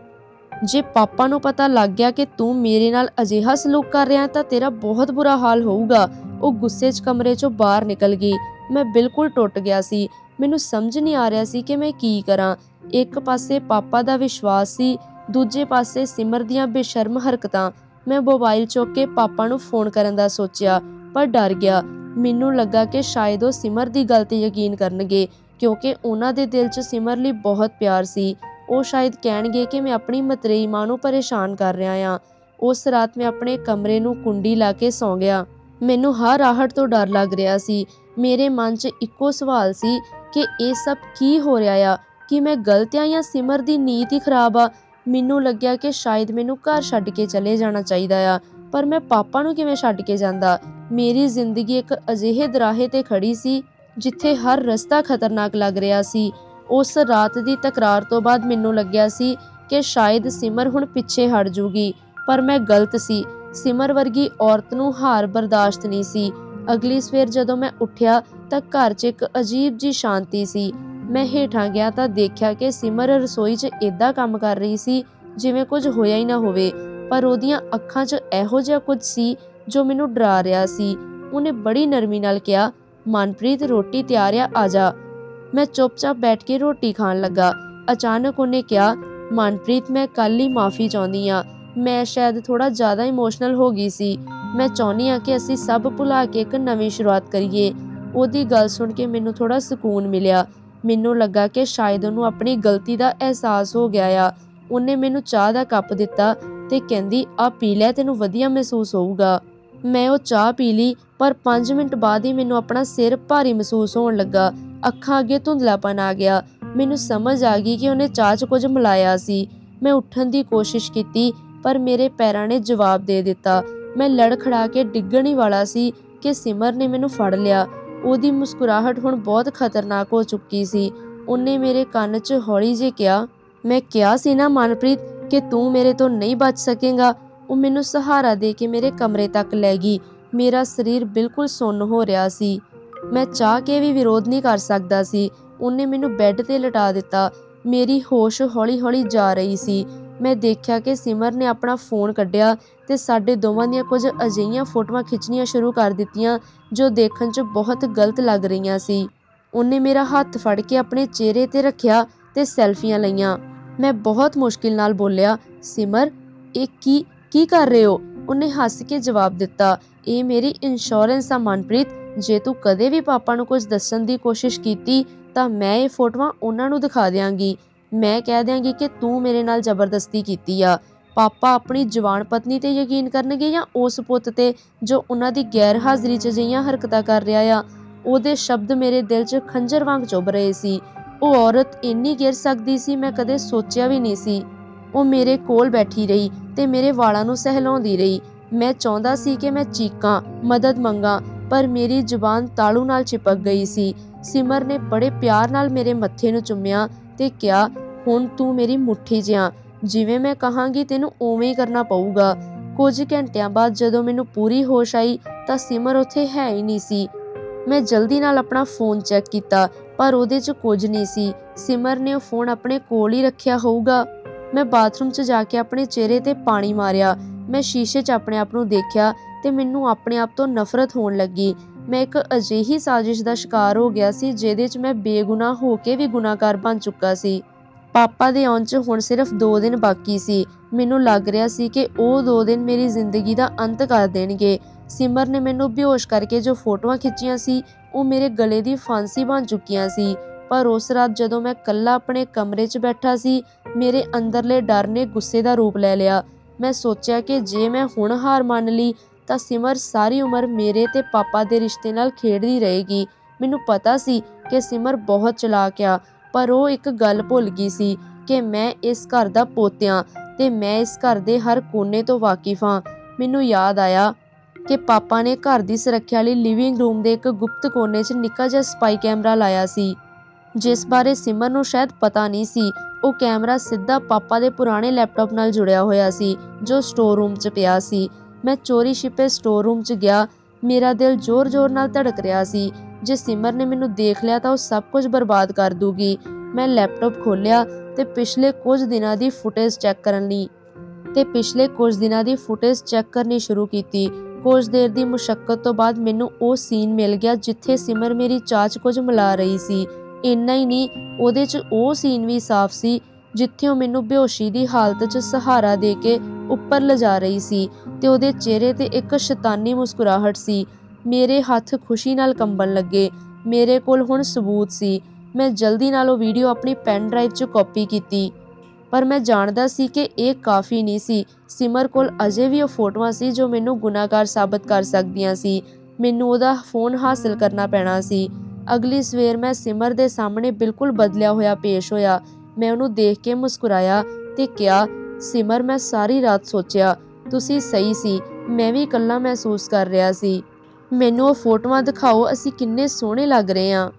ਜੇ ਪਾਪਾ ਨੂੰ ਪਤਾ ਲੱਗ ਗਿਆ ਕਿ ਤੂੰ ਮੇਰੇ ਨਾਲ ਅਜਿਹਾ ਸਲੂਕ ਕਰ ਰਿਹਾ ਤਾਂ ਤੇਰਾ ਬਹੁਤ ਬੁਰਾ ਹਾਲ ਹੋਊਗਾ। ਉਹ ਗੁੱਸੇ 'ਚ ਕਮਰੇ 'ਚੋਂ ਬਾਹਰ ਨਿਕਲ ਗਈ। ਮੈਂ ਬਿਲਕੁਲ ਟੁੱਟ ਗਿਆ ਸੀ। ਮੈਨੂੰ ਸਮਝ ਨਹੀਂ ਆ ਰਿਹਾ ਸੀ ਕਿ ਮੈਂ ਕੀ ਕਰਾਂ। ਇੱਕ ਪਾਸੇ ਪਾਪਾ ਦਾ ਵਿਸ਼ਵਾਸ ਸੀ, ਦੂਜੇ ਪਾਸੇ ਸਿਮਰ ਦੀਆਂ ਬੇਸ਼ਰਮ ਹਰਕਤਾਂ। ਮੈਂ ਮੋਬਾਈਲ ਚੁੱਕ ਕੇ ਪਾਪਾ ਨੂੰ ਫੋਨ ਕਰਨ ਦਾ ਸੋਚਿਆ, ਪਰ ਡਰ ਗਿਆ। ਮੈਨੂੰ ਲੱਗਾ ਕਿ ਸ਼ਾਇਦ ਉਹ ਸਿਮਰ ਦੀ ਗੱਲ ਤੇ ਯਕੀਨ ਕਰਨਗੇ, ਕਿਉਂਕਿ ਉਹਨਾਂ ਦੇ ਦਿਲ 'ਚ ਸਿਮਰ ਲਈ ਬਹੁਤ ਪਿਆਰ ਸੀ। ਉਹ ਸ਼ਾਇਦ ਕਹਿਣਗੇ ਕਿ ਮੈਂ ਆਪਣੀ ਮਤਰੇਈ ਮਾਂ ਨੂੰ ਪਰੇਸ਼ਾਨ ਕਰ ਰਿਹਾ ਹਾਂ। ਉਸ ਰਾਤ ਮੈਂ ਆਪਣੇ ਕਮਰੇ ਨੂੰ ਕੁੰਡੀ ਲਾ ਕੇ ਸੌਂ ਗਿਆ। ਮੈਨੂੰ ਹਰ ਆਹਟ ਤੋਂ ਡਰ ਲੱਗ ਰਿਹਾ ਸੀ। ਮੇਰੇ ਮਨ 'ਚ ਇੱਕੋ ਸਵਾਲ ਸੀ ਕਿ ਇਹ ਸਭ ਕੀ ਹੋ ਰਿਹਾ ਆ? ਕਿ ਮੈਂ ਗਲਤ ਆ ਜਾਂ ਸਿਮਰ ਦੀ ਨੀਤ ਹੀ ਖਰਾਬ ਆ? ਮੈਨੂੰ ਲੱਗਿਆ ਕਿ ਸ਼ਾਇਦ ਮੈਨੂੰ ਘਰ ਛੱਡ ਕੇ ਚਲੇ ਜਾਣਾ ਚਾਹੀਦਾ ਆ, ਪਰ ਮੈਂ ਪਾਪਾ ਨੂੰ ਕਿਵੇਂ ਛੱਡ ਕੇ ਜਾਂਦਾ? ਮੇਰੀ ਜ਼ਿੰਦਗੀ ਇੱਕ ਅਜਿਹੇ ਦਰਾਹੇ ਤੇ ਖੜੀ ਸੀ, ਜਿੱਥੇ ਹਰ ਰਸਤਾ ਖਤਰਨਾਕ ਲੱਗ ਰਿਹਾ ਸੀ। ਉਸ ਰਾਤ ਦੀ ਤਕਰਾਰ ਤੋਂ ਬਾਅਦ ਮੈਨੂੰ ਲੱਗਿਆ ਸੀ ਕਿ ਸ਼ਾਇਦ ਸਿਮਰ ਹੁਣ ਪਿੱਛੇ ਹਟ ਜੂਗੀ, ਪਰ ਮੈਂ ਗਲਤ ਸੀ। ਸਿਮਰ ਵਰਗੀ ਔਰਤ ਨੂੰ ਹਾਰ ਬਰਦਾਸ਼ਤ ਨਹੀਂ ਸੀ। ਅਗਲੀ ਸਵੇਰ ਜਦੋਂ ਮੈਂ ਉੱਠਿਆ ਤਾਂ ਘਰ 'ਚ ਇੱਕ ਅਜੀਬ ਜੀ ਸ਼ਾਂਤੀ ਸੀ। ਮੈਂ ਹੇਠਾਂ ਗਿਆ ਤਾਂ ਦੇਖਿਆ ਕਿ ਸਿਮਰ ਰਸੋਈ 'ਚ ਇਦਾਂ ਕੰਮ ਕਰ ਰਹੀ ਸੀ, ਜਿਵੇਂ ਕੁਝ ਹੋਇਆ ਹੀ ਨਾ ਹੋਵੇ। ਪਰ ਉਹਦੀਆਂ ਅੱਖਾਂ 'ਚ ਇਹੋ ਜਿਹਾ ਕੁਝ ਸੀ ਜੋ ਮੈਨੂੰ ਡਰਾ ਰਿਹਾ ਸੀ। ਉਹਨੇ ਬੜੀ ਨਰਮੀ ਨਾਲ ਕਿਹਾ, ਮਨਪ੍ਰੀਤ, ਰੋਟੀ ਤਿਆਰ ਆ ਆ ਜਾ। ਮੈਂ ਚੁੱਪਚਾਪ ਬੈਠ ਕੇ ਰੋਟੀ ਖਾਣ ਲੱਗਾ। ਅਚਾਨਕ ਉਹਨੇ ਕਿਹਾ, ਮਨਪ੍ਰੀਤ, ਮੈਂ ਕੱਲ ਹੀ ਮਾਫੀ ਚਾਹੁੰਦੀ ਆ ਮੈਂ ਸ਼ਾਇਦ ਥੋੜਾ ਜ਼ਿਆਦਾ ਇਮੋਸ਼ਨਲ ਹੋ ਗਈ ਸੀ। ਮੈਂ ਚਾਹੁੰਦੀ ਹਾਂ ਕਿ ਅਸੀਂ ਸਭ ਭੁਲਾ ਕੇ ਇੱਕ ਨਵੀਂ ਸ਼ੁਰੂਆਤ ਕਰੀਏ। ਉਹਦੀ ਗੱਲ ਸੁਣ ਕੇ ਮੈਨੂੰ ਥੋੜਾ ਸਕੂਨ ਮਿਲਿਆ। ਮੈਨੂੰ ਲੱਗਾ ਕਿ ਸ਼ਾਇਦ ਉਹਨੂੰ ਆਪਣੀ ਗਲਤੀ ਦਾ ਅਹਿਸਾਸ ਹੋ ਗਿਆ ਆ। ਉਹਨੇ ਮੈਨੂੰ ਚਾਹ ਦਾ ਕੱਪ ਦਿੱਤਾ ਤੇ ਕਹਿੰਦੀ, ਆ ਪੀ ਲੈ, ਤੈਨੂੰ ਵਧੀਆ ਮਹਿਸੂਸ ਹੋਊਗਾ। ਮੈਂ ਉਹ ਚਾਹ ਪੀ ਲਈ, ਪਰ 5 ਮਿੰਟ ਬਾਅਦ ਹੀ ਮੈਨੂੰ ਆਪਣਾ ਸਿਰ ਭਾਰੀ ਮਹਿਸੂਸ ਹੋਣ ਲੱਗਾ। ਅੱਖਾਂ ਅੱਗੇ ਧੁੰਦਲਾਪਨ ਆ ਗਿਆ। ਮੈਨੂੰ ਸਮਝ ਆ ਗਈ ਕਿ ਉਹਨੇ ਚਾਹ 'ਚ ਕੁਝ ਮਿਲਾਇਆ ਸੀ। ਮੈਂ ਉੱਠਣ ਦੀ ਕੋਸ਼ਿਸ਼ ਕੀਤੀ, ਪਰ ਮੇਰੇ ਪੈਰਾਂ ਨੇ ਜਵਾਬ ਦੇ ਦਿੱਤਾ। ਮੈਂ ਲੜਖੜਾ ਕੇ ਡਿੱਗਣ ਹੀ ਵਾਲਾ ਸੀ ਕਿ ਸਿਮਰ ਨੇ ਮੈਨੂੰ ਫੜ ਲਿਆ। ਉਹਦੀ ਮੁਸਕਰਾਹਟ ਹੁਣ ਬਹੁਤ ਖਤਰਨਾਕ ਹੋ ਚੁੱਕੀ ਸੀ। ਉਹਨੇ ਮੇਰੇ ਕੰਨ 'ਚ ਹੌਲੀ ਜਿਹੇ ਕਿਹਾ, ਮੈਂ ਕਿਹਾ ਸੀ ਨਾ ਮਨਪ੍ਰੀਤ ਕਿ ਤੂੰ ਮੇਰੇ ਤੋਂ ਨਹੀਂ ਬਚ ਸਕੇਗਾ। ਉਹ ਮੈਨੂੰ ਸਹਾਰਾ ਦੇ ਕੇ ਮੇਰੇ ਕਮਰੇ ਤੱਕ ਲੈ ਗਈ। ਮੇਰਾ ਸਰੀਰ ਬਿਲਕੁਲ ਸੁੰਨ ਹੋ ਰਿਹਾ ਸੀ। ਮੈਂ ਚਾਹ ਕੇ ਵੀ ਵਿਰੋਧ ਨਹੀਂ ਕਰ ਸਕਦਾ ਸੀ। ਉਹਨੇ ਮੈਨੂੰ ਬੈੱਡ ਤੇ ਲਟਾ ਦਿੱਤਾ। ਮੇਰੀ ਹੋਸ਼ ਹੌਲੀ-ਹੌਲੀ ਜਾ ਰਹੀ ਸੀ। ਮੈਂ ਦੇਖਿਆ ਕਿ ਸਿਮਰ ਨੇ ਆਪਣਾ ਫੋਨ ਕੱਢਿਆ ਤੇ ਸਾਡੇ ਦੋਵਾਂ ਦੀਆਂ ਕੁਝ ਅਜਿਹੀਆਂ ਫੋਟੋਆਂ ਖਿੱਚਣੀਆਂ ਸ਼ੁਰੂ ਕਰ ਦਿੱਤੀਆਂ, ਜੋ ਦੇਖਣ 'ਚ ਬਹੁਤ ਗਲਤ ਲੱਗ ਰਹੀਆਂ ਸੀ। ਉਹਨੇ ਮੇਰਾ ਹੱਥ ਫੜ ਕੇ ਆਪਣੇ ਚਿਹਰੇ ਤੇ ਰੱਖਿਆ ਤੇ ਸੈਲਫੀਆਂ ਲਈਆਂ। ਮੈਂ ਬਹੁਤ ਮੁਸ਼ਕਿਲ ਨਾਲ ਬੋਲਿਆ, ਸਿਮਰ, ਇਹ ਕੀ ਕੀ ਕਰ ਰਹੇ ਹੋ? ਉਹਨੇ ਹੱਸ ਕੇ ਜਵਾਬ ਦਿੱਤਾ, ਇਹ ਮੇਰੀ ਇੰਸ਼ੋਰੈਂਸ ਆ ਮਨਪ੍ਰੀਤ, ਜੇ ਤੂੰ ਕਦੇ ਵੀ ਪਾਪਾ ਨੂੰ ਕੁਝ ਦੱਸਣ ਦੀ ਕੋਸ਼ਿਸ਼ ਕੀਤੀ, ਤਾਂ ਮੈਂ ਇਹ ਫੋਟੋਆਂ ਉਹਨਾਂ ਨੂੰ ਦਿਖਾ ਦਿਆਂਗੀ। ਮੈਂ ਕਹਿ ਦਿਆਂਗੀ ਕਿ ਤੂੰ ਮੇਰੇ ਨਾਲ ਜ਼ਬਰਦਸਤੀ ਕੀਤੀ ਆ। ਪਾਪਾ ਆਪਣੀ ਜਵਾਨ ਪਤਨੀ ਤੇ ਯਕੀਨ ਕਰਨਗੇ ਜਾਂ ਉਸ ਪੁੱਤ ਤੇ, ਜੋ ਉਹਨਾਂ ਦੀ ਗੈਰ ਹਾਜ਼ਰੀ 'ਚ ਅਜਿਹੀਆਂ ਹਰਕਤਾਂ ਕਰ ਰਿਹਾ ਆ? ਉਹਦੇ ਸ਼ਬਦ ਮੇਰੇ ਦਿਲ 'ਚ ਖੰਜਰ ਵਾਂਗ ਚੁੱਭ ਰਹੇ ਸੀ। ਉਹ ਔਰਤ ਇੰਨੀ ਗਿਰ ਸਕਦੀ ਸੀ, ਮੈਂ ਕਦੇ ਸੋਚਿਆ ਵੀ ਨਹੀਂ ਸੀ। ਉਹ ਮੇਰੇ ਕੋਲ ਬੈਠੀ ਰਹੀ ਤੇ ਮੇਰੇ ਵਾਲਾਂ ਨੂੰ ਸਹਿਲਾਉਂਦੀ ਰਹੀ। ਮੈਂ ਚਾਹੁੰਦਾ ਸੀ ਕਿ ਮੈਂ ਚੀਕਾਂ, ਮਦਦ ਮੰਗਾ, ਪਰ ਮੇਰੀ ਜ਼ੁਬਾਨ ਤਾਲੂ ਨਾਲ ਚਿਪਕ ਗਈ ਸੀ। ਸਿਮਰ ਨੇ ਬੜੇ ਪਿਆਰ ਨਾਲ ਮੇਰੇ ਮੱਥੇ ਨੂੰ ਚੁੰਮਿਆ ਤੇ ਕਿਹਾ ਹੁਣ ਤੂੰ ਮੇਰੀ ਮੁੱਠੀ ਜਿਹਾ ਜਿਵੇਂ ਮੈਂ ਕਹਾਂਗੀ, ਤੈਨੂੰ ਉਵੇਂ ਹੀ ਕਰਨਾ ਪਊਗਾ। ਕੁਝ ਘੰਟਿਆਂ ਬਾਅਦ ਜਦੋਂ ਮੈਨੂੰ ਪੂਰੀ ਹੋਸ਼ ਆਈ, ਤਾਂ ਸਿਮਰ ਉੱਥੇ ਹੈ ਹੀ ਨਹੀਂ ਸੀ। ਮੈਂ ਜਲਦੀ ਨਾਲ ਆਪਣਾ ਫੋਨ ਚੈੱਕ ਕੀਤਾ, ਪਰ ਉਹਦੇ 'ਚ ਕੁਝ ਨਹੀਂ ਸੀ। ਸਿਮਰ ਨੇ ਉਹ ਫੋਨ ਆਪਣੇ ਕੋਲ ਹੀ ਰੱਖਿਆ ਹੋਊਗਾ। ਮੈਂ ਬਾਥਰੂਮ 'ਚ ਜਾ ਕੇ ਆਪਣੇ ਚਿਹਰੇ ਤੇ ਪਾਣੀ ਮਾਰਿਆ। ਮੈਂ ਸ਼ੀਸ਼ੇ 'ਚ ਆਪਣੇ ਆਪ ਨੂੰ ਦੇਖਿਆ ਤੇ ਮੈਨੂੰ ਆਪਣੇ ਆਪ ਤੋਂ ਨਫ਼ਰਤ ਹੋਣ ਲੱਗੀ। ਮੈਂ ਇੱਕ ਅਜਿਹੀ ਸਾਜ਼ਿਸ਼ ਦਾ ਸ਼ਿਕਾਰ ਹੋ ਗਿਆ ਸੀ, ਜਿਹਦੇ 'ਚ ਮੈਂ ਬੇਗੁਨਾਹ ਹੋ ਕੇ ਵੀ ਗੁਨਾਹਗਾਰ ਬਣ ਚੁੱਕਾ ਸੀ। ਪਾਪਾ ਦੇ ਆਉਣ 'ਚ ਹੁਣ ਸਿਰਫ 2 ਦਿਨ ਬਾਕੀ ਸੀ। ਮੈਨੂੰ ਲੱਗ ਰਿਹਾ ਸੀ ਕਿ ਉਹ 2 ਦਿਨ ਮੇਰੀ ਜ਼ਿੰਦਗੀ ਦਾ ਅੰਤ ਕਰ ਦੇਣਗੇ। ਸਿਮਰ ਨੇ ਮੈਨੂੰ ਬੇਹੋਸ਼ ਕਰਕੇ ਜੋ ਫੋਟੋਆਂ ਖਿੱਚੀਆਂ ਸੀ, ਉਹ ਮੇਰੇ ਗਲੇ ਦੀ ਫਾਂਸੀ ਬਣ ਚੁੱਕੀਆਂ ਸੀ। ਪਰ ਉਸ ਰਾਤ ਜਦੋਂ ਮੈਂ ਇਕੱਲਾ ਆਪਣੇ ਕਮਰੇ 'ਚ ਬੈਠਾ ਸੀ, ਮੇਰੇ ਅੰਦਰਲੇ ਡਰ ਨੇ ਗੁੱਸੇ ਦਾ ਰੂਪ ਲੈ ਲਿਆ। ਮੈਂ ਸੋਚਿਆ ਕਿ ਜੇ ਮੈਂ ਹੁਣ ਹਾਰ ਮੰਨ ਲਈ, ਤਾਂ ਸਿਮਰ ਸਾਰੀ ਉਮਰ ਮੇਰੇ ਤੇ ਪਾਪਾ ਦੇ ਰਿਸ਼ਤੇ ਨਾਲ ਖੇਡਦੀ ਰਹੇਗੀ। ਮੈਨੂੰ ਪਤਾ ਸੀ ਕਿ ਸਿਮਰ ਬਹੁਤ ਚਲਾਕ ਆ। ਪਰ ਉਹ ਇੱਕ ਗੱਲ ਭੁੱਲ ਗਈ ਸੀ ਕਿ ਮੈਂ ਇਸ ਘਰ ਦਾ ਪੋਤਿਆਂ ਤੇ ਮੈਂ ਇਸ ਘਰ ਦੇ ਹਰ ਕੋਨੇ ਤੋਂ ਵਾਕਿਫ ਹਾਂ। ਮੈਨੂੰ ਯਾਦ ਆਇਆ ਕਿ ਪਾਪਾ ਨੇ ਘਰ ਦੀ ਸੁਰੱਖਿਆ ਲਈ ਲਿਵਿੰਗ ਰੂਮ ਦੇ ਇੱਕ ਗੁਪਤ ਕੋਨੇ 'ਚ ਨਿੱਕਾ ਜਿਹਾ ਸਪਾਈ ਕੈਮਰਾ ਲਾਇਆ ਸੀ, ਜਿਸ ਬਾਰੇ ਸਿਮਰ ਨੂੰ ਸ਼ਾਇਦ ਪਤਾ ਨਹੀਂ ਸੀ। ਉਹ ਕੈਮਰਾ ਸਿੱਧਾ ਪਾਪਾ ਦੇ ਪੁਰਾਣੇ ਲੈਪਟਾਪ ਨਾਲ ਜੁੜਿਆ ਹੋਇਆ ਸੀ, ਜੋ ਸਟੋਰ ਰੂਮ 'ਚ ਪਿਆ ਸੀ। ਮੈਂ ਚੋਰੀ ਛਿਪੇ ਸਟੋਰ ਰੂਮ 'ਚ ਗਿਆ। ਮੇਰਾ ਦਿਲ ਜ਼ੋਰ-ਜ਼ੋਰ ਨਾਲ ਧੜਕ ਰਿਹਾ ਸੀ। ਜੇ ਸਿਮਰ ਨੇ ਮੈਨੂੰ ਦੇਖ ਲਿਆ ਤਾਂ ਉਹ ਸਭ ਕੁਝ ਬਰਬਾਦ ਕਰ ਦੂਗੀ। ਮੈਂ ਲੈਪਟਾਪ ਖੋਲ੍ਹਿਆ ਤੇ ਪਿਛਲੇ ਕੁਝ ਦਿਨਾਂ ਦੀ ਫੁਟੇਜ ਚੈੱਕ ਕਰਨ ਲਈ ਤੇ ਪਿਛਲੇ ਕੁਝ ਦਿਨਾਂ ਦੀ ਫੁਟੇਜ ਚੈੱਕ ਕਰਨੀ ਸ਼ੁਰੂ ਕੀਤੀ। ਕੁਝ ਦੇਰ ਦੀ ਮੁਸ਼ਕਲ ਤੋਂ ਬਾਅਦ ਮੈਨੂੰ ਉਹ ਸੀਨ ਮਿਲ ਗਿਆ ਜਿੱਥੇ ਸਿਮਰ ਮੇਰੀ ਚਾਹ 'ਚ ਕੁਝ ਮਿਲਾ ਰਹੀ ਸੀ। ਇੰਨਾ ਹੀ ਨਹੀਂ, ਉਹਦੇ 'ਚ ਉਹ ਸੀਨ ਵੀ ਸਾਫ਼ ਸੀ, ਜਿੱਥੇ ਉਹ ਮੈਨੂੰ ਬੇਹੋਸ਼ੀ ਦੀ ਹਾਲਤ 'ਚ ਸਹਾਰਾ ਦੇ ਕੇ ਉੱਪਰ ਲਿਜਾ ਰਹੀ ਸੀ ਤੇ ਉਹਦੇ ਚਿਹਰੇ ਤੇ ਇੱਕ ਸ਼ੈਤਾਨੀ ਮੁਸਕਰਾਹਟ ਸੀ। ਮੇਰੇ ਹੱਥ ਖੁਸ਼ੀ ਨਾਲ ਕੰਬਣ ਲੱਗੇ। ਮੇਰੇ ਕੋਲ ਹੁਣ ਸਬੂਤ ਸੀ। ਮੈਂ ਜਲਦੀ ਨਾਲ ਉਹ ਵੀਡੀਓ ਆਪਣੀ ਪੈਨ ਡਰਾਈਵ 'ਚ ਕਾਪੀ ਕੀਤੀ। ਪਰ ਮੈਂ ਜਾਣਦਾ ਸੀ ਕਿ ਇਹ ਕਾਫੀ ਨਹੀਂ ਸੀ। ਸਿਮਰ ਕੋਲ ਅਜੇ ਵੀ ਉਹ ਫੋਟੋਆਂ ਸੀ ਜੋ ਮੈਨੂੰ ਗੁਨਾਹਗਾਰ ਸਾਬਤ ਕਰ ਸਕਦੀਆਂ ਸੀ। ਮੈਨੂੰ ਉਹਦਾ ਫੋਨ ਹਾਸਲ ਕਰਨਾ ਪੈਣਾ ਸੀ। ਅਗਲੀ ਸਵੇਰ ਮੈਂ ਸਿਮਰ ਦੇ ਸਾਹਮਣੇ ਬਿਲਕੁਲ ਬਦਲਿਆ ਹੋਇਆ ਪੇਸ਼ ਹੋਇਆ। ਮੈਂ ਉਹਨੂੰ ਦੇਖ ਕੇ ਮੁਸਕਰਾਇਆ ਤੇ ਕਿਹਾ, ਸਿਮਰ, ਮੈਂ ਸਾਰੀ ਰਾਤ ਸੋਚਿਆ, ਤੁਸੀਂ ਸਹੀ ਸੀ। ਮੈਂ ਵੀ ਇਕੱਲਾ ਮਹਿਸੂਸ ਕਰ ਰਿਹਾ ਸੀ। ਮੈਨੂੰ ਉਹ ਫੋਟੋਆਂ ਦਿਖਾਓ, ਅਸੀਂ ਕਿੰਨੇ ਸੋਹਣੇ ਲੱਗ ਰਹੇ ਹਾਂ।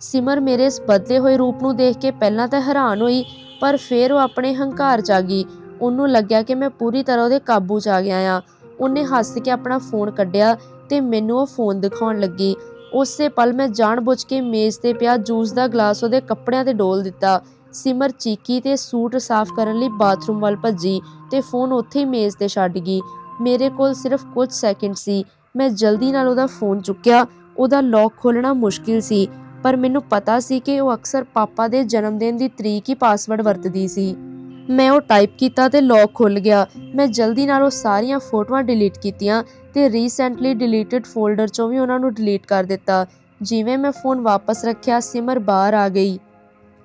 ਸਿਮਰ ਮੇਰੇ ਇਸ ਬਦਲੇ ਹੋਏ ਰੂਪ ਨੂੰ ਦੇਖ ਕੇ ਪਹਿਲਾਂ ਤਾਂ ਹੈਰਾਨ ਹੋਈ, ਪਰ ਫਿਰ ਉਹ ਆਪਣੇ ਹੰਕਾਰ 'ਚ ਆ ਗਈ। ਉਹਨੂੰ ਲੱਗਿਆ ਕਿ ਮੈਂ ਪੂਰੀ ਤਰ੍ਹਾਂ ਉਹਦੇ ਕਾਬੂ 'ਚ ਆ ਗਿਆ ਆ ਉਹਨੇ ਹੱਸ ਕੇ ਆਪਣਾ ਫੋਨ ਕੱਢਿਆ ਤੇ ਮੈਨੂੰ ਉਹ ਫੋਨ ਦਿਖਾਉਣ ਲੱਗੀ। ਉਸੇ ਪਲ ਮੈਂ ਜਾਣਬੁੱਝ ਕੇ ਮੇਜ਼ ਤੇ ਪਿਆ ਜੂਸ ਦਾ ਗਲਾਸ ਉਹਦੇ ਕੱਪੜਿਆਂ ਤੇ ਡੋਲ ਦਿੱਤਾ। ਸਿਮਰ ਚੀਕੀ ਤੇ ਸੂਟ ਸਾਫ਼ ਕਰਨ ਲਈ ਬਾਥਰੂਮ ਵੱਲ ਭੱਜੀ ਤੇ ਫੋਨ ਉੱਥੇ ਹੀ ਮੇਜ਼ ਤੇ ਛੱਡ ਗਈ। ਮੇਰੇ ਕੋਲ ਸਿਰਫ ਕੁਝ ਸੈਕਿੰਡ ਸੀ। ਮੈਂ ਜਲਦੀ ਨਾਲ ਉਹਦਾ ਫੋਨ ਚੁੱਕਿਆ, ਉਹਦਾ ਲੌਕ ਖੋਲਣਾ ਮੁਸ਼ਕਿਲ ਸੀ, ਪਰ ਮੈਨੂੰ ਪਤਾ ਸੀ ਕਿ ਉਹ ਅਕਸਰ ਪਾਪਾ ਦੇ ਜਨਮ ਦਿਨ ਦੀ ਤਰੀਕ ਹੀ ਪਾਸਵਰਡ ਵਰਤਦੀ ਸੀ। ਮੈਂ ਉਹ ਟਾਈਪ ਕੀਤਾ ਤੇ ਲੌਕ ਖੁੱਲ ਗਿਆ। ਮੈਂ ਜਲਦੀ ਨਾਲ ਉਹ ਸਾਰੀਆਂ ਫੋਟੋਆਂ ਡਿਲੀਟ ਕੀਤੀਆਂ ਤੇ ਰੀਸੈਂਟਲੀ ਡਿਲੀਟਡ ਫੋਲਡਰ ਚੋਂ ਵੀ ਉਹਨਾਂ ਨੂੰ ਡਿਲੀਟ ਕਰ ਦਿੱਤਾ, ਜਿਵੇਂ ਮੈਂ ਫੋਨ ਵਾਪਸ ਰੱਖਿਆ ਸਿਮਰ ਬਾਹਰ ਆ ਗਈ।